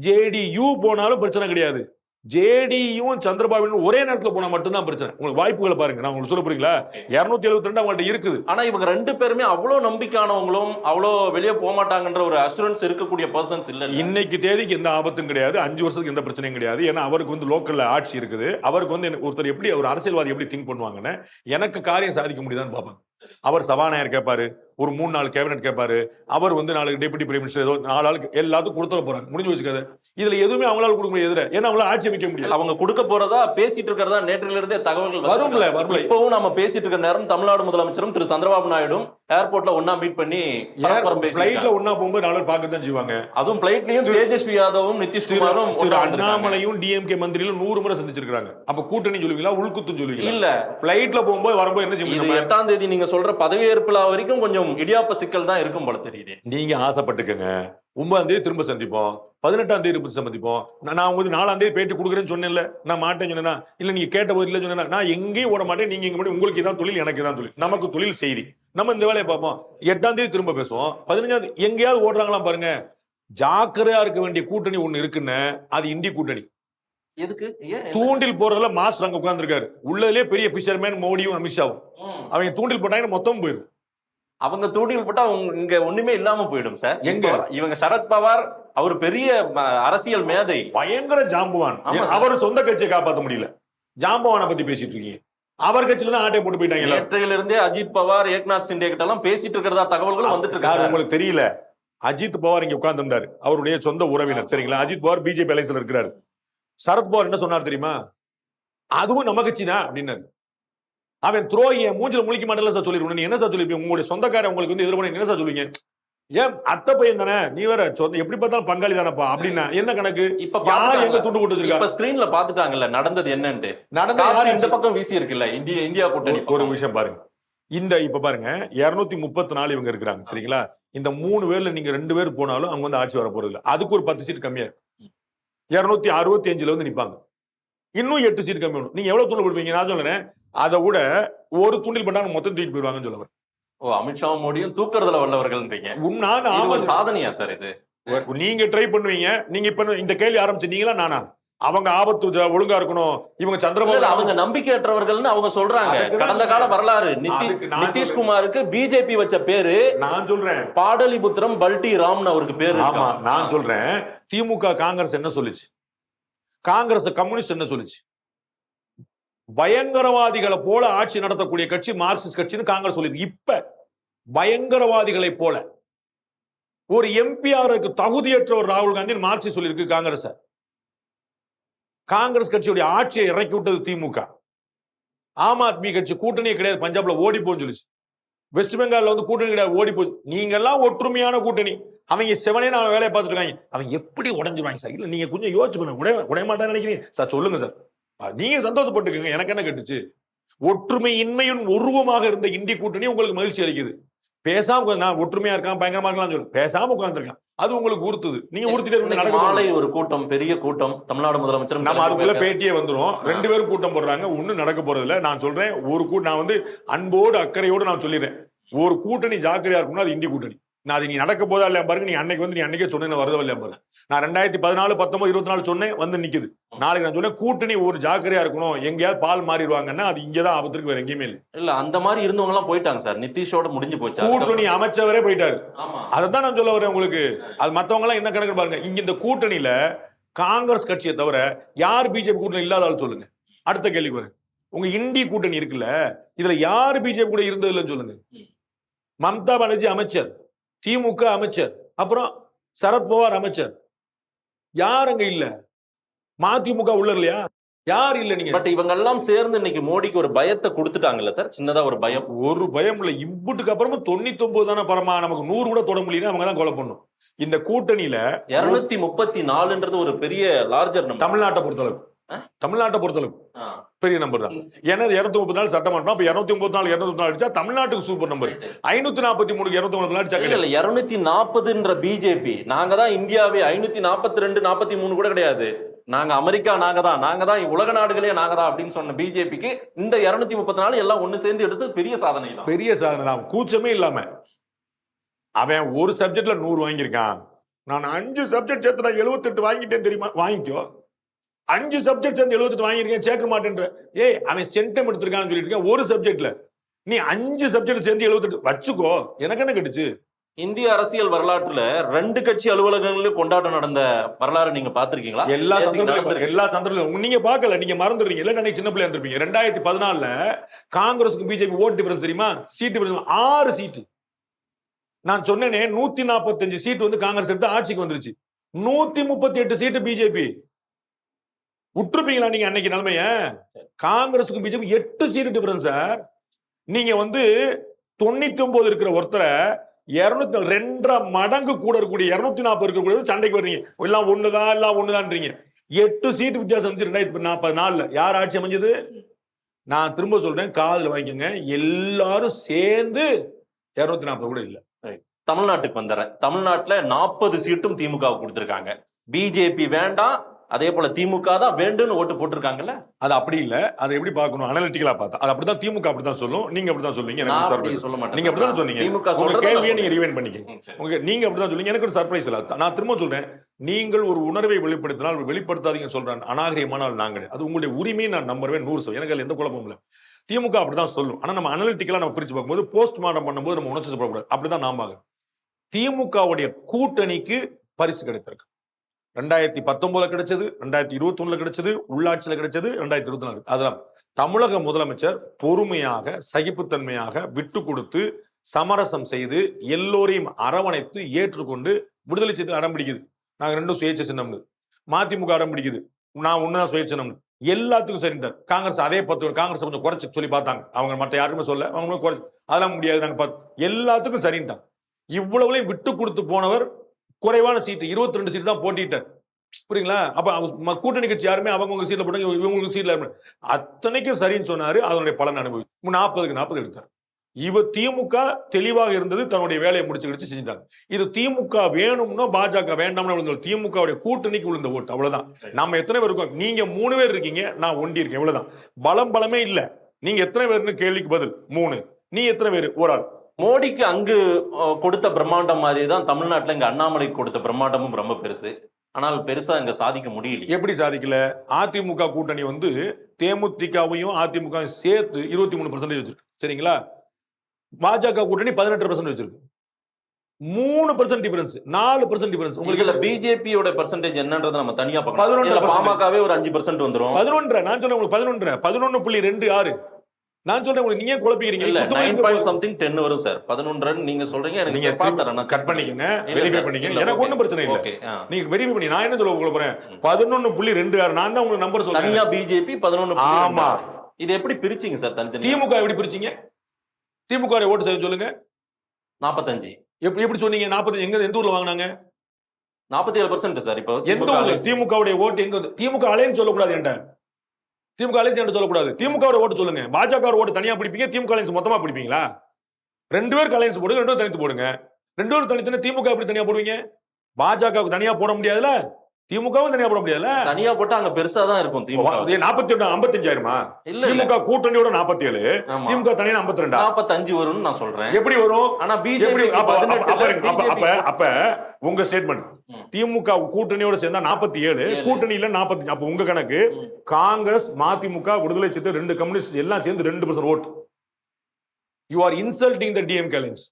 ஜேடியு போனாலும் பிரச்சனை கிடையாது. ஜேடியும் சந்திரபாபு ஒரே நேரத்துல போனா மட்டும்தான் பிரச்சனை. உங்களுக்கு வாய்ப்புகளை பாருங்க. நான் உங்களுக்கு சொல்ல போறீங்களா இருநூத்தி எழுபத்தி ரெண்டு அவங்கள்ட்ட இருக்குது. ஆனா இவங்க ரெண்டு பேருமே அவ்வளவு நம்பிக்கையானவங்களும் அவ்வளோ வெளியே போக மாட்டாங்கன்ற ஒரு அசூரன்ஸ் இருக்கக்கூடிய பர்சன்ஸ் இல்ல இன்னைக்கு தேதிக்கு எந்த ஆபத்தும் கிடையாது. அஞ்சு வருஷத்துக்கு எந்த பிரச்சனையும் கிடையாது. ஏன்னா அவருக்கு வந்து லோக்கல்ல ஆட்சி இருக்குது. அவருக்கு வந்து ஒருத்தர் எப்படி ஒரு அரசியல்வாதி எப்படி திங்க் பண்ணுவாங்கன்னு எனக்கு காரியம் சாதிக்க முடியுதான்னு பார்ப்பாங்க அவர் சபாநாயகர் கேட்பாரு ஒரு மூணு நாலு கேபினட் கேட்பாரு அவர் வந்து நாலு டெபுட்டி பிரைம் மினிஸ்டர் ஏதோ நாலு ஆளுக்கு எல்லாத்துக்கும் கொடுத்துட போறாங்க முடிஞ்சு வச்சுக்காது. இதுல எதுவுமே அவங்களால கொடுக்க முடியாது எதிர ஏன்னா அவங்களால ஆட்சி அமைக்க முடியாது. அவங்க கொடுக்க போறதா பேசிட்டு இருக்கிறதா நேற்றில இருந்தே தகவல்கள் வரும்ல, வரும்ல. இப்பவும் நம்ம பேசிட்டு இருக்கிற நேரம் தமிழ்நாடு முதலமைச்சரும் திரு சந்திரபாபு நாயுடும் ஏர்போர்ட்ல ஒண்ணா மீட் பண்ணி பரஸ்பரம் பிளைட்ல ஒன்னா போகும்போது நாலு பேர் பார்க்க தான் செய்வாங்க. அதுவும் பிளைட்லயும் தேஜஸ்வி யாதவும் நிதிஷ்குமாரும். அண்ணாமலையும் டிஎம்கே மந்திரிகளும் நூறு முறை சந்திச்சிருக்காங்க அப்ப கூட்டணி சொல்லுவீங்களா உள்குத்துன்னு சொல்லுவீங்களா? இல்ல. பிளைட்ல போகும்போது வரும்போது என்ன முடியும் எட்டாம் தேதி நீங்க சொல்ற பதவியேற்புல வரைக்கும் கொஞ்சம் இடியாப்ப சிக்கல் தான் இருக்கும் போல தெரியுது. நீங்க ஆசைப்பட்டுக்கங்க. ஒன்பதாம் தேதி திரும்ப சந்திப்போம். பதினெட்டாம் தேதி திரும்ப சந்திப்போம். நான் நான் உங்களுக்கு நாலாம் தேதி பேட்டி கொடுக்குறேன்னு சொன்னேன்ல. நான் மாட்டேன் சொன்னேன்னா இல்ல நீங்க கேட்ட போது இல்ல சொன்னா நான் எங்கேயும் ஓட மாட்டேன். நீங்க இங்க உங்களுக்கு இதான் தொழில் எனக்கு தான் தொழில். நமக்கு தொழில் செய்தி. நம்ம இந்த வேலையை பார்ப்போம். எட்டாம் தேதி திரும்ப பேசுவோம். பதினஞ்சாம் எங்கேயாவது ஓடுறாங்களாம் பாருங்க. ஜாக்கிரதையா இருக்க வேண்டிய கூட்டணி ஒண்ணு இருக்குன்னு அது இந்தி கூட்டணி. எதுக்கு? தூண்டில் போறதுல மாஸ்டர் அங்க உட்கார்ந்திருக்காரு. உள்ளதுலயே பெரிய ஃபிஷர்மேன் மோடியும் அமித்ஷாவும். அவங்க தூண்டில் போட்டாங்கன்னா மொத்தம் போயிடும் அவங்க தூண்டில் போட்டா இங்க ஒண்ணுமே இல்லாம போயிடும் சார். எங்க? இவங்க சரத் பவார் அவர் பெரிய அரசியல் மேதை. பயங்கர ஜாம்பவான். அவர் சொந்த கட்சியை காப்பாத்த முடியல. ஜாம்பவானை பத்தி பேசிட்டு இருக்கீங்க. அவர் கட்சியில தான் ஆட்டை போட்டு போயிட்டாங்க. நேற்றையில இருந்தே அஜித் பவார் ஏக்நாத் சிண்டே கிட்ட எல்லாம் பேசிட்டு இருக்கிறதா தகவல்கள் வந்துட்டு இருக்கு சார் சார். உங்களுக்கு தெரியல. அஜித் பவார் இங்க உட்கார்ந்து இருந்தாரு அவருடைய சொந்த உறவினர் சரிங்களா? அஜித் பவார் பிஜேபி அலைன்ஸ்ல இருக்கிறாரு. சரத் பவார் என்ன சொன்னார் தெரியுமா? அதுவும் நம்ம கட்சி தான் அப்படின்னாரு. அவன் துரோகிய மூஞ்சில முழிக்க மாட்டேன் சார் சொல்லிருக்கணும் நீ என்ன சார் சொல்லிருப்பீங்க உங்களுடைய சொந்தக்காரன் உங்களுக்கு வந்து எதிர்ப்பு என்ன சார் சொல்லுவீங்க? ஏன்? அத்தை பையன் தானே? நீ வேற சொந்த எப்படி பார்த்தாலும் பங்காளி தானப்பா அப்படின்னா என்ன கணக்கு? இப்ப யார் எங்க துண்டு போட்டு இப்ப ஸ்கிரீன்ல பாத்துட்டாங்கல்ல நடந்தது என்னன்ட்டு. நடந்த இந்த பக்கம் வீசி இருக்குல்ல இந்தியா இந்தியா கூட்டணி ஒரு- ஒரு விஷயம் பாருங்க. இந்த இப்ப பாருங்க இருநூத்தி முப்பத்தி நாலு இவங்க இருக்கிறாங்க சரிங்களா? இந்த மூணு பேர்ல நீங்க ரெண்டு பேர் போனாலும் அவங்க வந்து ஆட்சி வர போறது இல்ல அதுக்கு ஒரு பத்து சீட் கம்மியா இருக்கு. இருநூத்தி அறுபத்தி அஞ்சுல வந்து நிப்பாங்க. இன்னும் எட்டு சீட் கம்மி வேணும். நீங்க எவ்வளவு துண்டு போடுவீங்க நான் சொல்றேன் அதை விட ஒரு துண்டில் பண்ணாங்க மொத்தம் தூக்கி போயிடுவாங்கன்னு சொல்ல வரேன். ஓ அமித்ஷா மோடியும் தூக்குறதுல வல்லவர்கள்ன்றீங்க. உன் நான் இது ஆமா. ஒரு சாதனையா சார் இது? நீங்க ட்ரை பண்ணுவீங்க. நீங்க இப்ப இந்த கேள்வி ஆரம்பிச்சிட்டீங்களா? நானா? அவங்க ஆபத்து ஒழுங்கா இருக்கணும். இவங்க சந்திரபாபு அவங்க நம்பிக்கையற்றவர்கள்னு அவங்க சொல்றாங்க. கடந்த கால வரலாறு. நிதிஷ்குமாருக்கு பிஜேபி வச்ச பேரு நான் சொல்றேன். பாடலிபுத்திரம் பல்டி ராம்னு அவருக்கு பேரு ஆமா. நான் சொல்றேன். திமுக காங்கிரஸ் என்ன சொல்லுச்சு? காங்கிரஸ் கம்யூனிஸ்ட் என்ன சொல்லுச்சு? பயங்கரவாதிகளை போல ஆட்சி நடத்தக்கூடிய கட்சி மார்க்சிஸ்ட் கட்சின்னு காங்கிரஸ் சொல்லிருக்கு இப்ப பயங்கரவாதிகளை போல ஒரு எம்பிஆருக்கு தகுதியற்ற ஒரு ராகுல் காந்தி மார்க்சிஸ்ட் சொல்லியிருக்கு காங்கிரஸ். காங்கிரஸ் கட்சியுடைய ஆட்சியை இறக்கி விட்டது திமுக. ஆம் ஆத்மி கட்சி கூட்டணியே கிடையாது. பஞ்சாப்ல ஓடி போன்னு வெஸ்ட் பெங்கால்ல வந்து கூட்டணி கிடையாது. ஓடி போச்சு. நீங்க எல்லாம் ஒற்றுமையான கூட்டணி. அவங்க செவனே நான் வேலையை பார்த்துட்டு இருக்காங்க. அவங்க எப்படி உடஞ்சிருவாங்க சார்? இல்ல நீங்க கொஞ்சம் யோசிச்சு உடைய உடைய மாட்டான்னு நினைக்கிறீங்க? சார் சொல்லுங்க சார். நீங்க சந்தோஷப்பட்டுக்கங்க. எனக்கு என்ன கட்டுச்சு? ஒற்றுமையின்மையின் உருவமாக இருந்த இந்தி கூட்டணி உங்களுக்கு மகிழ்ச்சி அளிக்குது. பேசாம நான் ஒற்றுமையா இருக்கான் பயங்கரமா இருக்கலாம் சொல்லு. பேசாம உட்கார்ந்துருக்கான். அது உங்களுக்கு உறுத்துது. நீங்க நடக்க மாலை ஒரு கூட்டம் பெரிய கூட்டம் தமிழ்நாடு முதலமைச்சர் நம்ம அதுக்குள்ள பேட்டியே வந்துரும். ரெண்டு பேரும் கூட்டம் போடுறாங்க. ஒண்ணும் நடக்க போறது இல்ல நான் சொல்றேன் ஒரு கூட்டம் நான் வந்து அன்போடு அக்கறையோடு நான் சொல்லிடுறேன். ஒரு கூட்டணி ஜாக்கிரதையா இருக்கணும் அது இந்தி கூட்டணி. நான் அது நீ நடக்க போதா இல்லையா பாருங்க நீ அன்னைக்கு வந்து நீ அன்னைக்கே சொன்ன வருதா இல்லையா பாருங்க. நான் ரெண்டாயிரத்தி பதினாலு பத்தொன்பது இருபத்தி நாலு சொன்னேன் வந்து நிக்குது. நாளைக்கு நான் சொன்னேன் கூட்டணி ஒரு ஜாக்கிரதையா இருக்கணும் எங்கேயாவது பால் மாறிடுவாங்கன்னா அது இங்கதான் ஆபத்திற்கு வேற எங்கேயுமே இல்லை. இல்ல அந்த மாதிரி இருந்தவங்க எல்லாம் போயிட்டாங்க சார். நிதிஷோட முடிஞ்சு போச்சு. கூட்டணி அமைச்சவரே போயிட்டாரு. அதைத்தான் நான் சொல்ல வரேன் உங்களுக்கு. அது மத்தவங்க எல்லாம் என்ன கணக்கு பாருங்க இங்க இந்த கூட்டணியில காங்கிரஸ் கட்சியை தவிர யார் பிஜேபி கூட்டணி இல்லாத ஆள் சொல்லுங்க. அடுத்த கேள்வி பாருங்க உங்க இந்தி கூட்டணி இருக்குல்ல இதுல யார் பிஜேபி கூட இருந்தது இல்லைன்னு சொல்லுங்க மம்தா பானர்ஜி அமைச்சர். திமுக அமைச்சர் அப்புறம் சரத்பவார் அமைச்சர். யார் அங்க இல்ல? மதிமுக உள்ள இல்லையா? யார் இல்ல நீங்க? பட் இவங்க எல்லாம் சேர்ந்து இன்னைக்கு மோடிக்கு ஒரு பயத்தை கொடுத்துட்டாங்கல்ல சார்? சின்னதா ஒரு பயம். ஒரு பயம் இல்ல. இம்புட்டுக்கு அப்புறமா தொண்ணூத்தி ஒன்பது தானே பரமா? நமக்கு நூறு கூட தொட முடியல அவங்க தான் கொலை பண்ணும். இந்த கூட்டணியில இருநூத்தி முப்பத்தி நாலுன்றது ஒரு பெரிய லார்ஜர் தமிழ்நாட்டை பொறுத்தளவு. தமிழ்நாட்டை பொறுத்தளவு பெரிய நம்பர் தான். ஏன்னா இருநூத்தி முப்பத்தி நாலு சட்டமன்றம் அப்ப இருநூத்தி முப்பத்தி நாலு இருநூத்தி நாலு அடிச்சா தமிழ்நாட்டுக்கு சூப்பர் நம்பர் ஐநூத்தி நாற்பத்தி மூணுக்கு இருநூத்தி நாலு அடிச்சா இல்ல இருநூத்தி நாற்பதுன்ற பிஜேபி நாங்க தான் இந்தியாவே ஐநூத்தி நாற்பத்தி ரெண்டு நாற்பத்தி மூணு கூட கிடையாது. நாங்க அமெரிக்கா நாங்க தான். நாங்க தான் உலக நாடுகளே நாங்க தான் அப்படின்னு சொன்ன பிஜேபிக்கு இந்த இருநூத்தி முப்பத்தி நாலு எல்லாம் ஒண்ணு சேர்ந்து எடுத்து பெரிய சாதனை தான். பெரிய சாதனை தான். கூச்சமே இல்லாம. அவன் ஒரு சப்ஜெக்ட்ல நூறு வாங்கியிருக்கான். நான் அஞ்சு சப்ஜெக்ட் சேர்த்து நான் எழுபத்தெட்டு வாங்கிட்டேன் தெரியுமா? வாங்கிக்கோ. அஞ்சு சப்ஜெக்ட் சேர்ந்து எழுபத்தெட்டு வாங்கியிருக்கேன் சேர்க்க மாட்டேன்ற. ஏய் அவன் சென்டம் எடுத்திருக்கான்னு சொல்லிட்டு இருக்கான் ஒரு சப்ஜெக்ட்ல நீ அஞ்சு சப்ஜெக்ட் சேர்ந்து எழுபத்தெட்டு வச்சுக்கோ எனக்கு என்ன கட்டுச்சு? இந்திய அரசியல் வரலாற்றுல ரெண்டு கட்சி அலுவலகங்களிலும் கொண்டாட்டம் நடந்த வரலாறு நீங்க பாத்திருக்கீங்களா எல்லா நடந்திருக்கு. எல்லா சந்தர்ப்பங்களும் நீங்க பார்க்கல நீங்க மறந்துடுறீங்க. இல்ல நீங்க சின்ன பிள்ளையா இருந்திருப்பீங்க. ரெண்டாயிரத்தி பதினாலுல காங்கிரஸுக்கு பிஜேபி ஓட் டிஃபரன்ஸ் தெரியுமா? சீட் டிஃபரன்ஸ் ஆறு சீட்டு. நான் சொன்னேனே நூத்தி நாற்பத்தஞ்சு சீட் வந்து காங்கிரஸ் எடுத்து ஆட்சிக்கு வந்துருச்சு. நூத்தி முப்பத்தி எட்டு சீட்டு பிஜேபி. விட்டுருப்பீங்களா நீங்க அன்னைக்கு நிலைமைய? காங்கிரஸுக்கு பிஜேபி எட்டு சீட்டு டிஃபரன்ஸ் சார் நீங்க வந்து தொண்ணூத்தி ஒன்பது இருக்கிற ஒருத்தரை இருநூத்தி ரெண்டரை மடங்கு கூட இருக்கக்கூடிய இருநூத்தி நாற்பது இருக்கக்கூடிய சண்டைக்கு வர்றீங்க எல்லாம் ஒண்ணுதான் எல்லாம் ஒண்ணுதான்றீங்க. எட்டு சீட்டு வித்தியாசம் வந்து ரெண்டாயிரத்தி நாற்பது நாலுல யார் ஆட்சி அமைஞ்சது? நான் திரும்ப சொல்றேன் காதுல வாங்கிக்கோங்க. எல்லாரும் சேர்ந்து இருநூத்தி நாற்பது கூட இல்ல. தமிழ்நாட்டுக்கு வந்துடுறேன் தமிழ்நாட்டுல நாற்பது சீட்டும் திமுக கொடுத்திருக்காங்க. பிஜேபி வேண்டாம் அதே போல திமுக தான் வேண்டும்னு ஓட்டு போட்டிருக்காங்கல்ல? அது அப்படி இல்ல. அதை எப்படி பார்க்கணும்? அனலிட்டிக்கலா பார்த்தா. அது அப்படிதான் திமுக அப்படிதான் சொல்லும். நீங்க அப்படிதான் சொல்லுவீங்க. எனக்கு. சொல்ல மாட்டேன். நீங்க அப்படிதான் சொன்னீங்க? திமுக கேள்வியை நீங்க. ரிவைன் சரி. உங்க நீங்க அப்படிதான் சொல்லுங்க எனக்கு ஒரு சர்ப்ரைஸ் இல்ல. நான் திரும்ப சொல்றேன். நீங்கள் ஒரு உணர்வை வெளிப்படுத்தினால் வெளிப்படுத்தாதீங்க சொல்றேன். அநாகரிகமானால் நாங்கள் அது உங்களுடைய உரிமையை நான் நம்புறேன். நூறு சதவீதம். எனக்கு எந்த குழப்பமும் இல்ல. திமுக அப்படிதான் சொல்லும். ஆனா நம்ம அனலிட்டிக்கலா நம்ம பிரிச்சு பார்க்கும்போது போஸ்ட் மார்டம் பண்ணும்போது நம்ம உணர்ச்சி சொல்லக்கூடாது அப்படிதான் நாம. திமுகவுடைய கூட்டணிக்கு பரிசு கிடைத்திருக்கு. ரெண்டாயிரத்தி பத்தொன்பதுல கிடைச்சது ரெண்டாயிரத்தி இருபத்தி ஒண்ணுல கிடைச்சது உள்ளாட்சியில கிடைச்சது ரெண்டாயிரத்தி இருபத்தி நாலு. அதெல்லாம் தமிழக முதலமைச்சர் பொறுமையாக சகிப்புத்தன்மையாக விட்டு கொடுத்து சமரசம் செய்து எல்லோரையும் அரவணைத்து ஏற்றுக்கொண்டு விடுதலை செய்து அடம் பிடிக்குது. நாங்க ரெண்டும் சுயேட்சை சின்னம்னு. மதிமுக அடம் பிடிக்குது. நான் ஒண்ணுதான் சுயேட்சை சின்னம்னு. எல்லாத்துக்கும் சரிட்டார் காங்கிரஸ் அதே பத்து காங்கிரஸ் கொஞ்சம் குறைச்சு சொல்லி பார்த்தாங்க. அவங்க மற்ற யாருக்குமே சொல்ல அவங்க குறைச்சு அதெல்லாம் முடியாது. நாங்க பார்த்து எல்லாத்துக்கும் சரின்ட்டாங்க. இவ்வளவுலையும் விட்டு கொடுத்து போனவர் குறைவான சீட்டு இருபத்தி ரெண்டு சீட் தான் போட்டிட்டார் புரியுங்களா? அப்ப கூட்டணி கட்சி யாருமே அவங்கவுங்க சீட்ல போட்டாங்க இவங்க சீட்ல அத்தனைக்கும் சரின்னு சொன்னாரு அதனுடைய பலன் அனுபவி நாற்பதுக்கு நாற்பது எடுத்தார். இவ திமுக தெளிவாக இருந்தது தன்னுடைய வேலையை முடிச்சு கிடிச்சு செஞ்சுட்டாங்க. இது திமுக வேணும்னா பாஜக வேண்டாம்னு விழுந்த திமுகவுடைய கூட்டணிக்கு விழுந்த ஓட்டு அவ்வளவுதான். நம்ம எத்தனை பேர் இருக்கோம்? நீங்க மூணு பேர் இருக்கீங்க நான் ஒண்டி இருக்கேன் இவ்வளவுதான். பலம் பலமே இல்ல. நீங்க எத்தனை பேர்னு கேள்விக்கு பதில்? மூணு. நீ எத்தனை பேர்? ஒரு ஆள். மோடிக்கு அங்கு கொடுத்த பிரம்மாண்டம் மாதிரி தான் தமிழ்நாட்டுல இங்க அண்ணாமலைக்கு கொடுத்த பிரம்மாண்டமும் ரொம்ப பெருசு. ஆனால் பெருசா இங்க சாதிக்க முடியல. எப்படி சாதிக்கல? அதிமுக கூட்டணி வந்து தேமுதிகவையும் அதிமுகவும் சேர்த்து இருபத்தி மூணு பர்சன்டேஜ் வச்சிருக்கு. சரிங்களா? பாஜக கூட்டணி பதினெட்டு பர்சன்ட் வச்சிருக்கு. மூணு பர்சன்ட் டிஃபரன்ஸ் நாலு பர்சன்ட் டிஃபரன்ஸ் உங்களுக்கு பிஜேபியோட பெர்சன்டேஜ் என்னன்றதை நம்ம தனியா பார்க்கணும். பதினொன்று. பாமகவே ஒரு அஞ்சு பர்சன்ட் வந்துரும். பதினொன்றரை நான் சொல்றேன் உங்களுக்கு பதினொன்றரை. பதினொன்னு புள்ளி ரெண்டு ஆறு. நான் சொல்றேன் உங்களுக்கு நீங்க குழப்பிக்கிறீங்க? இல்ல நைன் பாயிண்ட் சம்திங் டென் வரும் சார் பதினொன்று நீங்க சொல்றீங்க எனக்கு நீங்க பார்த்தறேன் கட் பண்ணிக்கங்க வெரிஃபை பண்ணிக்கங்க. எனக்கு ஒண்ணும் பிரச்சனை இல்ல. நீங்க வெரிஃபை பண்ணி நான் என்ன சொல்ல உங்களுக்கு போறேன்? பதினொன்னு புள்ளி ரெண்டு ஆறு நான் தான் உங்களுக்கு நம்பர் தனியா சொல்றேன் பிஜேபி பதினொன்னு ஆமா. இது எப்படி பிரிச்சீங்க சார் தனித்தனி திமுக எப்படி பிரிச்சீங்க? திமுக ஓட்டு செய்ய சொல்லுங்க. நாற்பத்தஞ்சு எப்படி எப்படி சொன்னீங்க? நாற்பது எங்க எந்த ஊர்ல வாங்குனாங்க? நாற்பத்தி ஏழு பர்சன்ட் சார் இப்போ எந்த திமுகவுடைய ஓட்டு எங்க திமுக அலைன்னு சொல்லக்கூடாது என்கிட்ட. திமுக அலைன்ஸ் சொல்லக்கூடாது. திமுக ஓட்டு சொல்லுங்க. பாஜக ஓட்டு தனியா பிடிப்பீங்க? திமுக அலைன்ஸ் மொத்தமா பிடிப்பீங்களா? ரெண்டு பேருக்கு அலைன்ஸ் போடுங்க ரெண்டு பேரும் தனித்து போடுங்க. ரெண்டு பேரும் தனித்தனி திமுக எப்படி தனியா போடுவீங்க? பாஜகவுக்கு தனியா போட முடியாதுல்ல? திமுகவும் தனியா போட முடியாதுல தனியா போட்டா அங்க பெருசா தான் இருக்கும் திமுக நாற்பத்தி எட்டு ஐம்பத்தஞ்சாயிரமா இல்ல திமுக கூட்டணியோட நாற்பத்தி ஏழு. திமுக தனியா ஐம்பத்தி ரெண்டா நாற்பத்தஞ்சு வரும்னு நான் சொல்றேன். எப்படி வரும்? ஆனா பிஜேபி அப்ப அப்ப- உங்க ஸ்டேட்மெண்ட். திமுக கூட்டணியோட சேர்ந்தா நாற்பத்தி ஏழு. கூட்டணியில நாற்பத்தி அப்ப உங்க கணக்கு. காங்கிரஸ் மதிமுக விடுதலை சித்து ரெண்டு கம்யூனிஸ்ட் எல்லாம் சேர்ந்து ரெண்டு percent vote. You are insulting the DMK allies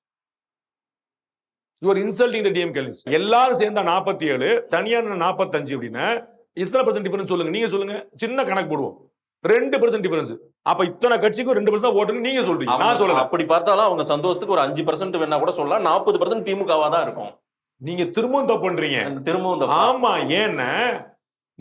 you are insulting the DMK allies எல்லாரும் சேர்ந்தா நாற்பத்தி ஏழு தனியா நாற்பத்தஞ்சு அப்படின்னா எத்தனை பர்சன்ட் டிஃபரன்ஸ் சொல்லுங்க. நீங்க சொல்லுங்க. சின்ன கணக்கு போடுவோம். ரெண்டு பர்சன்ட் டிஃபரன்ஸ் அப்ப இத்தனை கட்சிக்கும் ரெண்டு பர்சன்ட் ஓட்டுன்னு நீங்க சொல்றீங்க. நான் சொல்லல. அப்படி பார்த்தாலும் அவங்க சந்தோஷத்துக்கு ஒரு அஞ்சு பர்சன்ட் வேணா கூட சொல்லலாம். நாற்பது பர்சன்ட் திமுகவா தான் இருக்கும். நீங்க திரும்பவும் தப்பு பண்றீங்க. திரும்பவும் ஆமா ஏன்னா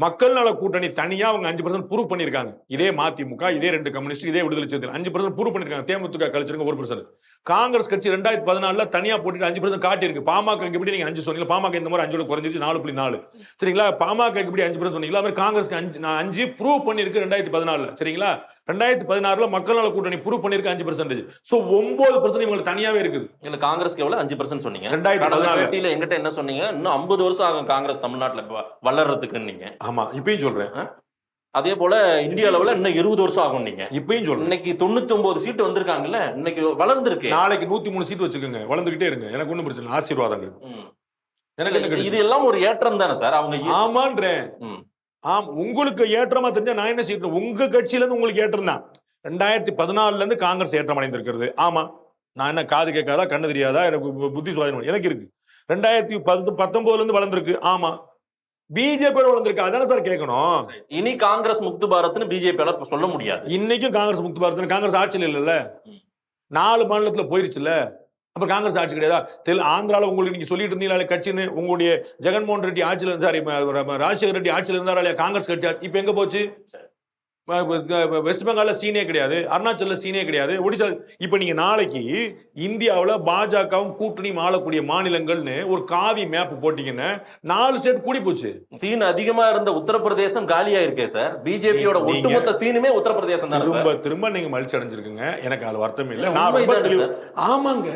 மக்கள் நல கூட்டணி தனியா அவங்க அஞ்சு பர்சன்ட் ப்ரூவ் பண்ணிருக்காங்க. இதே மதிமுக இதே ரெண்டு கம்யூனிஸ்ட் இதே விடுதலை சிறுத்தைகள் அஞ்சு பர்சன்ட் ப்ரூவ் பண்ணிருக்காங்க. தேமுதிக கழிச்சிருங்க ஒரு பர்சன்ட் காங்கிரஸ் கட்சி ரெண்டாயிரத்தி பதினாலுல தனியா போட்டுட்டு அஞ்சு பர்சன்ட் காட்டியிருக்கு பாமக எப்படி நீங்க அஞ்சு சொன்னீங்க பாமக இந்த மாதிரி அஞ்சோட குறைஞ்சிச்சு நாலு புள்ளி நாலு. சரிங்களா? பாமக எப்படி அஞ்சு பர்சன்ட் சொன்னீங்களா? மாதிரி காங்கிரஸ்க்கு அஞ்சு நான் அஞ்சு ப்ரூவ் பண்ணிருக்கு ரெண்டாயிரத்தி பதினாலுல. சரிங்களா? ரெண்டாயிரத்தி பதினாறுல மக்கள் நல கூட்டணி ப்ரூவ் பண்ணிருக்கு அஞ்சு பர்சன்டேஜ் சோ ஒன்பது பர்சன்ட் இவங்களுக்கு தனியாவே இருக்குது. இல்ல காங்கிரஸ்க்கு எவ்வளவு? அஞ்சு பர்சன்ட் சொன்னீங்க. ரெண்டாயிரத்தி கடந்த பதினாலு. பேட்டியில எங்கிட்ட என்ன சொன்னீங்க? இன்னும் ஐம்பது வருஷம் ஆகும் காங்கிரஸ் தமிழ்நாட்டுல வ- வளர்றதுக்குன்னு நீங்க. ஆமா இப்பயும் சொல்றேன். அதே போல இந்திய அளவுல இன்னும் இருபது வருஷம் ஆகும் நீங்க. இப்பயும் சொல்றேன். இன்னைக்கு தொண்ணூத்தி ஒன்பது சீட்டு வந்திருக்காங்கல்ல இன்னைக்கு வளர்ந்துருக்கு. நாளைக்கு நூத்தி மூணு சீட் வச்சுக்கோங்க வளர்ந்துகிட்டே இருங்க. எனக்கு ஒண்ணும் பிரச்சனை. ஆசீர்வாதங்கள். எனக்கு இது? எல்லாம் ஒரு ஏற்றம் தானே சார்? அவங்க ஆமான்றேன். ஆம் உங்களுக்கு ஏற்றமா தெரிஞ்சா நான் என்ன செய்யணும்? உங்க கட்சியில இருந்து உங்களுக்கு ஏற்றம் தான். ரெண்டாயிரத்தி பதினாலுல இருந்து காங்கிரஸ் ஏற்றம் அடைந்திருக்கிறது. ஆமா. நான் என்ன காது கேட்காதா கண்ணு தெரியாதா? எனக்கு புத்தி சுவாதீனம் எனக்கு இருக்கு. ரெண்டாயிரத்தி பத்து பத்தொன்பதுல இருந்து வளர்ந்துருக்கு. ஆமா. பிஜேபியோட வளர்ந்துருக்கு. அதானே சார் கேட்கணும். இனி காங்கிரஸ் முக்து பாரத்னு பிஜேபி சொல்ல முடியாது. இன்னைக்கும் காங்கிரஸ் முக்து பாரத் காங்கிரஸ் ஆட்சியில் இல்லைல்ல? நாலு மாநிலத்துல போயிருச்சுல்ல? அப்ப காங்கிரஸ் ஆட்சி கிடையாதா? தெல் ஆந்திரால உங்களுக்கு நீங்க சொல்லிட்டு இருந்தீங்களா? கட்சின்னு உங்களுடைய ஜெகன்மோகன் ரெட்டி ஆட்சியில் இருந்தாரு ராஜசேகர் ரெட்டி ஆட்சியில் இருந்தாரா? காங்கிரஸ் கட்சி ஆட்சி இப்ப எங்க போச்சு? வெஸ்ட் பெங்கால்ல சீனே கிடையாது. அருணாச்சல்ல சீனே கிடையாது. ஒடிசா இப்ப நீங்க நாளைக்கு இந்தியாவுல பாஜகவும் கூட்டணியும் ஆளக்கூடிய மாநிலங்கள்னு ஒரு காவி மேப் போட்டீங்கன்னா நாலு ஸ்டேட் கூடி போச்சு. சீன் அதிகமா இருந்த உத்தரப்பிரதேசம் காலியா இருக்கே சார். பிஜேபியோட ஒட்டுமொத்த சீனுமே உத்தரப்பிரதேசம் தானே திரும்ப திரும்ப நீங்க மலிச்சு அடைஞ்சிருக்குங்க. எனக்கு அது வருத்தம் இல்ல. நான் ரொம்ப தெளிவு? ஆமாங்க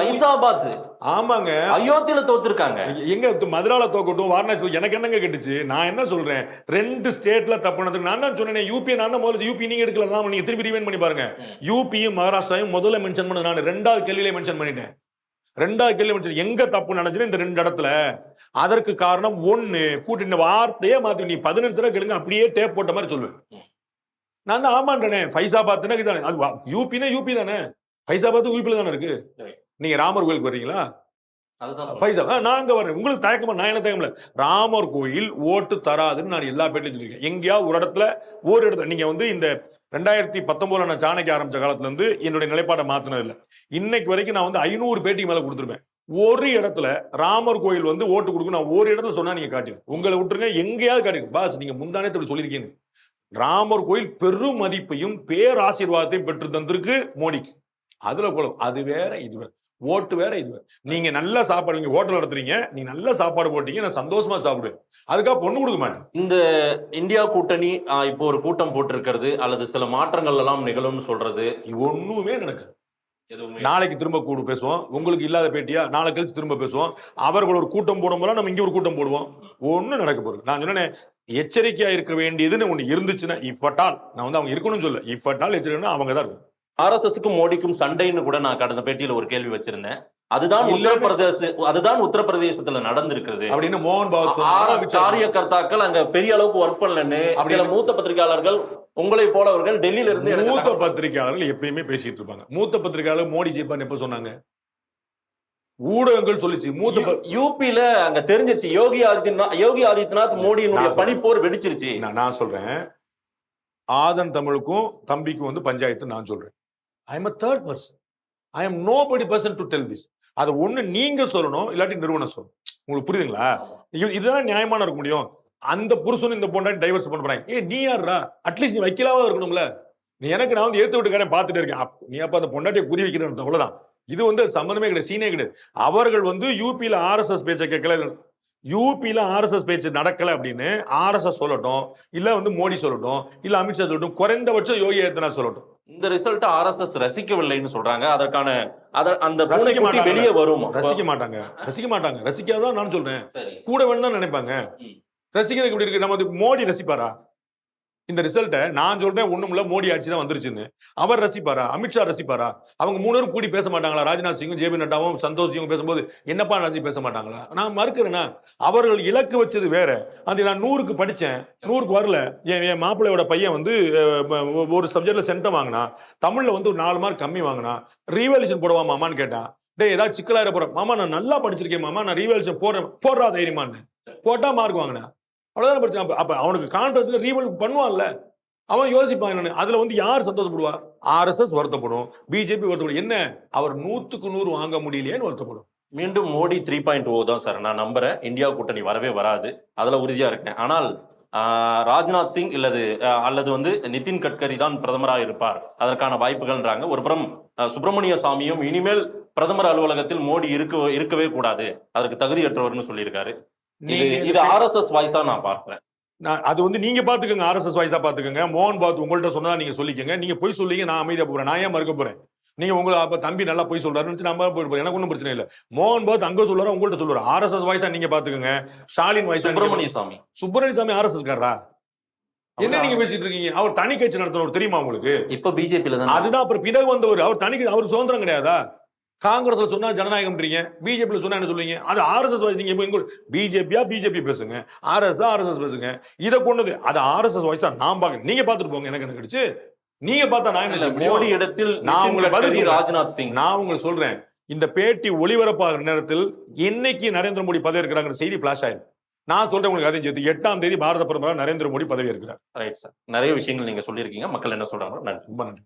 பைசாபாத். ஆமாங்க. அயோத்தியில தோத்துருக்காங்க. எங்க மதுரால தோக்கட்டும் வாரணாசி எனக்கு என்னங்க கேட்டுச்சு? நான் என்ன சொல்றேன்? ரெண்டு ஸ்டேட்ல தப்புனதுக்கு நான் தான் சொன்னேன் யூபி நான் தான் முதல்ல யூபி நீங்க எடுக்கல நான் நீங்க திருப்பி ரிவைன் பண்ணி பாருங்க. யூபியும் மகாராஷ்டிராவையும் முதல்ல மென்ஷன் பண்ணது நான் ரெண்டாவது கேள்வியிலே மென்ஷன் பண்ணிட்டேன். ரெண்டாவது கேள்வி மென்ஷன் எங்க தப்பு நடந்துச்சு இந்த ரெண்டு இடத்துல. அதற்கு காரணம் ஒண்ணு கூட்டின வார்த்தையே மாத்தி நீ பதினெட்டு தடவை கேளுங்க அப்படியே டேப் போட்ட மாதிரி சொல்லுவேன் நான் தான் ஆமான்றனே. ஃபைசாபாத் தானே அது யூபினா யூபி தானே. ஃபைசாபாத் யூபில தானே இருக்கு. நீங்க ராமர் கோயிலுக்கு வர்றீங்களா? அதுதான் நான் வரேன் உங்களுக்கு தயக்கமா நான் என்ன தயக்கமில்ல. ராமர் கோயில் ஓட்டு தராதுன்னு நான் எல்லா பேட்டையும் சொல்லியிருக்கேன். எங்கேயாவது ஒரு இடத்துல ஒரு இடத்துல நீங்க வந்து இந்த ரெண்டாயிரத்தி பத்தொன்பதுல நான் சாணக்கிய ஆரம்பிச்ச காலத்துல இருந்து என்னுடைய நிலைப்பாடை மாத்தினது இல்லை இன்னைக்கு வரைக்கும் நான் வந்து ஐநூறு பேட்டிக்கு மேல கொடுத்துருப்பேன். ஒரு இடத்துல ராமர் கோயில் வந்து ஓட்டு கொடுக்கும் நான் ஒரு இடத்துல சொன்னா நீங்க காட்டுங்க உங்களை விட்டுருங்க எங்கேயாவது காட்டுங்க பாஸ் நீங்க முந்தானே இப்படி சொல்லியிருக்கீங்க. ராமர் கோயில் பெரும் மதிப்பையும் பேராசீர்வாதத்தையும் பெற்று தந்திருக்கு மோடிக்கு. அதுல குலம் அது வேற இது வேற. ஓட்டு வேற இது. நீங்க நல்ல சாப்பாடு நீங்க ஹோட்டல் நடத்துறீங்க நீங்க நல்ல சாப்பாடு போட்டீங்க நான் சந்தோஷமா சாப்பிடுவேன். அதுக்காக பொண்ணு கொடுக்க மாட்டேன். இந்த இந்தியா கூட்டணி இப்போ ஒரு கூட்டம் போட்டிருக்கிறது அல்லது சில மாற்றங்கள் எல்லாம் நிகழும்னு சொல்றது ஒண்ணுமே நடக்காது. நாளைக்கு திரும்ப கூடு பேசுவோம். உங்களுக்கு இல்லாத பேட்டியா? நாளை கழிச்சு திரும்ப பேசுவோம். அவர்கள் ஒரு கூட்டம் போடும் போல நம்ம இங்க ஒரு கூட்டம் போடுவோம். ஒண்ணும் நடக்க போகுது நான் சொன்னேன் எச்சரிக்கையா இருக்க வேண்டியதுன்னு ஒண்ணு இருந்துச்சுன்னா இஃபட்டால் நான் வந்து அவங்க இருக்கணும்னு சொல்ல இஃபட்டால் எச்சரிக்கைன்னா அவங்க தான் இருக்கும் ஆர்எஸ்எஸ்க்கும் மோடிக்கும் சண்டைன்னு கூட நான் கடந்த பேட்டியில ஒரு கேள்வி வச்சிருந்தேன். அதுதான். உத்தரப்பிரதேச அதுதான் உத்தரப்பிரதேசத்துல நடந்திருக்கிறது. அப்படின்னு மோகன் சொன்னாரு. காரியகர்த்தாக்கள் அங்க பெரிய அளவுக்கு ஒர்க் பண்ணலன்னு சில மூத்த பத்திரிகையாளர்கள் உங்களை போலவர்கள் டெல்லியில இருந்து மூத்த பத்திரிகையாளர்கள் எப்பயுமே பேசிட்டு இருப்பாங்க. மூத்த பத்திரிகையாளர் மோடி ஜெயிப்பான்னு எப்ப சொன்னாங்க? ஊடகங்கள் சொல்லிச்சு. மூத்த யூபில அங்க தெரிஞ்சிருச்சு. யோகி ஆதித்யநாத் யோகி ஆதித்யநாத் மோடியினுடைய பனிப்போர் வெடிச்சிருச்சு. நான் நான் சொல்றேன். ஆதன் தமிழுக்கும் தம்பிக்கும் வந்து பஞ்சாயத்து நான் சொல்றேன். I am third person I am nobody person to tell this அதை ஒண்ணு நீங்க சொல்லணும் இல்லாட்டி நிறுவனம் சொல்லணும். உங்களுக்கு புரியுதுங்களா? இது- இதுதான் நியாயமான இருக்க முடியும். அந்த புருஷனும் இந்த பொண்டாட்டி டைவர்ஸ் பண்ண போறாங்க ஏ நீ யாருடா அட்லீஸ்ட் நீ வைக்கலாவா இருக்கணும்ல? நீ எனக்கு நான் வந்து ஏத்து விட்டுக்காரன் பார்த்துட்டு இருக்கேன். நீ அப்ப அந்த பொண்டாட்டியை குறி வைக்கணும் அவ்வளவுதான். இது வந்து சம்பந்தமே கிடையாது சீனே கிடையாது. அவர்கள் வந்து யூபியில ஆர்எஸ்எஸ் பேச்சை கேட்கல. யூபியில ஆர்எஸ்எஸ் பேச்சு நடக்கல அப்படின்னு ஆர்எஸ்எஸ் சொல்லட்டும் இல்ல வந்து மோடி சொல்லட்டும் இல்ல அமித்ஷா சொல்லட்டும் குறைந்தபட்சம் யோகி ஆதித்யநாத் சொல்லட்டும். இந்த ரிசல்ட் ஆர்எஸ்எஸ் ரசிக்கவில்லைன்னு சொல்றாங்க. அதற்கான அத அந்த ரசிக்க மாட்டாங்க. வெளியே வரும்? ரசிக்க மாட்டாங்க. ரசிக்க மாட்டாங்க. ரசிக்காதான் நான் சொல்றேன். கூட வேணும் தான் நினைப்பாங்க. ரசிக்கிறதுக்கு எப்படி இருக்கு? நம்ம மோடி ரசிப்பாரா? இந்த ரிசல்ட்டை நான் சொல்றேன் ஒண்ணுமில்ல மோடி ஆட்சி தான் வந்துருச்சுன்னு. அவர் ரசிப்பாரா? அமித்ஷா ரசிப்பாரா? அவங்க மூணு பேரும் கூடி பேச மாட்டாங்களா? ராஜ்நாத் சிங்கும் ஜேபி நட்டாவும் சந்தோஷ் சிங்கும் பேசும்போது என்னப்பா ராஜி பேச மாட்டாங்களா? நான் மறுக்கிறேன்னா அவர்கள் இலக்கு வச்சது வேற. அந்த நான் நூறுக்கு படிச்சேன். நூறுக்கு வரல. என் என் மாப்பிள்ளையோட பையன் வந்து ஒரு சப்ஜெக்ட்ல சென்டம் வாங்கினா தமிழ்ல வந்து ஒரு நாலு மார்க் கம்மி வாங்கினா ரீவால்யூஷன் போடுவா மாமான்னு கேட்டான் டேய் ஏதாவது சிக்கலா போறேன் மாமா நான் நல்லா படிச்சிருக்கேன் மாமா. நான் ரீவால்யூஷன் போடுறேன் போடுறா தைரியமான்னு. போட்டா மார்க் வாங்கினேன் அவ்வளோதான் பிரச்சனை? அப்போ அவனுக்கு கான்ட்ரஸ்ட் ரீவல் பண்ணுவான்ல. அவன் யோசிப்பான் என்னன்னு. அதில் வந்து யார் சந்தோஷப்படுவா? ஆர்எஸ்எஸ் வருத்தப்படும். பிஜேபி வருத்தப்படும். என்ன? அவர் நூற்றுக்கு நூறு வாங்க முடியலையேன்னு வருத்தப்படும். மீண்டும் மோடி த்ரீ பாயிண்ட் ஓ தான் சார் நான் நம்புறேன். இந்தியா கூட்டணி வரவே வராது. அதில் உறுதியா இருக்கேன். ஆனால் ராஜ்நாத் சிங் இல்லது அல்லது வந்து நிதின் கட்கரி தான் பிரதமராக இருப்பார். அதற்கான வாய்ப்புகள்ன்றாங்க. ஒரு புறம் சுப்பிரமணிய சாமியும் இனிமேல் பிரதமர் அலுவலகத்தில் மோடி இருக்க இருக்கவே கூடாது. அதற்கு தகுதியற்றவர்னு சொல்லியிருக்காரு. இது இது ஆர்எஸ்எஸ் வாய்ஸா நான் பார்க்கிறேன். நான் அது வந்து நீங்க பாத்துக்கோங்க ஆர்எஸ்எஸ் வாய்ஸா பாத்துக்கோங்க மோகன் பாத் உங்கள்ட்ட சொன்னதா நீங்க சொல்லிக்கங்க. நீங்க போய் சொல்லிங்க நான் அமைதியா போறேன். நான் ஏன் மறுக்க போறேன்? நீங்க உங்களை அப்ப தம்பி நல்லா போய் சொல்றாருன்னு நம்ம போய் எனக்கு ஒன்றும் பிரச்சனை இல்ல. மோகன் பாத் அங்க சொல்றாரு உங்கள்ட்ட சொல்றாரு ஆர்எஸ்எஸ் வாய்ஸா நீங்க பாத்துக்கோங்க ஸ்டாலின் வாய்ஸா சுப்பிரமணிய சாமி. சுப்பிரமணிய சாமி ஆர்எஸ்எஸ் காரரா? என்ன நீங்க பேசிட்டு இருக்கீங்க? அவர் தனி கட்சி நடத்துறவர் தெரியுமா உங்களுக்கு? இப்ப தான்? அதுதான் அப்புறம் பிறகு வந்தவர். அவர் தனி அவர் சுதந்திரம் கிடையாதா? காங்கிரஸ்ல சொன்னா ஜனநாயகம்ன்றீங்க பிஜேபியில் சொன்னா என்ன சொல்லுவீங்க அது ஆர்எஸ்எஸ் நீங்க இப்போ பிஜேபியா பிஜேபி பேசுங்க. ஆர்எஸ் ஆர்எஸ்எஸ் பேசுங்க. இதை கொண்டது அது ஆர்எஸ்எஸ் வாய்ஸா நான் பாக்க நீங்க பாத்துட்டு போங்க எனக்கு என்ன கிடைச்சு? நீங்க பார்த்தா நான் என்ன மோடி? இடத்தில் நான் பதில் கட்கரி, சொல்றேன். ராஜ்நாத் சிங். நான் உங்களுக்கு சொல்றேன். இந்த பேட்டி ஒளிபரப்பாகிற நேரத்தில் என்னைக்கு நரேந்திர மோடி பதவி இருக்கிறாங்கிற செய்தி பிளாஷ் ஆயிடும் நான் சொல்றேன் உங்களுக்கு அதையும் சேர்த்து. எட்டாம் தேதி பாரத பிரதமர் நரேந்திர மோடி பதவி இருக்கிறார். ரைட் சார் நிறைய விஷயங்கள் நீங்க சொல்லியிருக்கீங்க. மக்கள் என்ன சொல்றாங்க நன்றி. ரொம்ப நன்றி.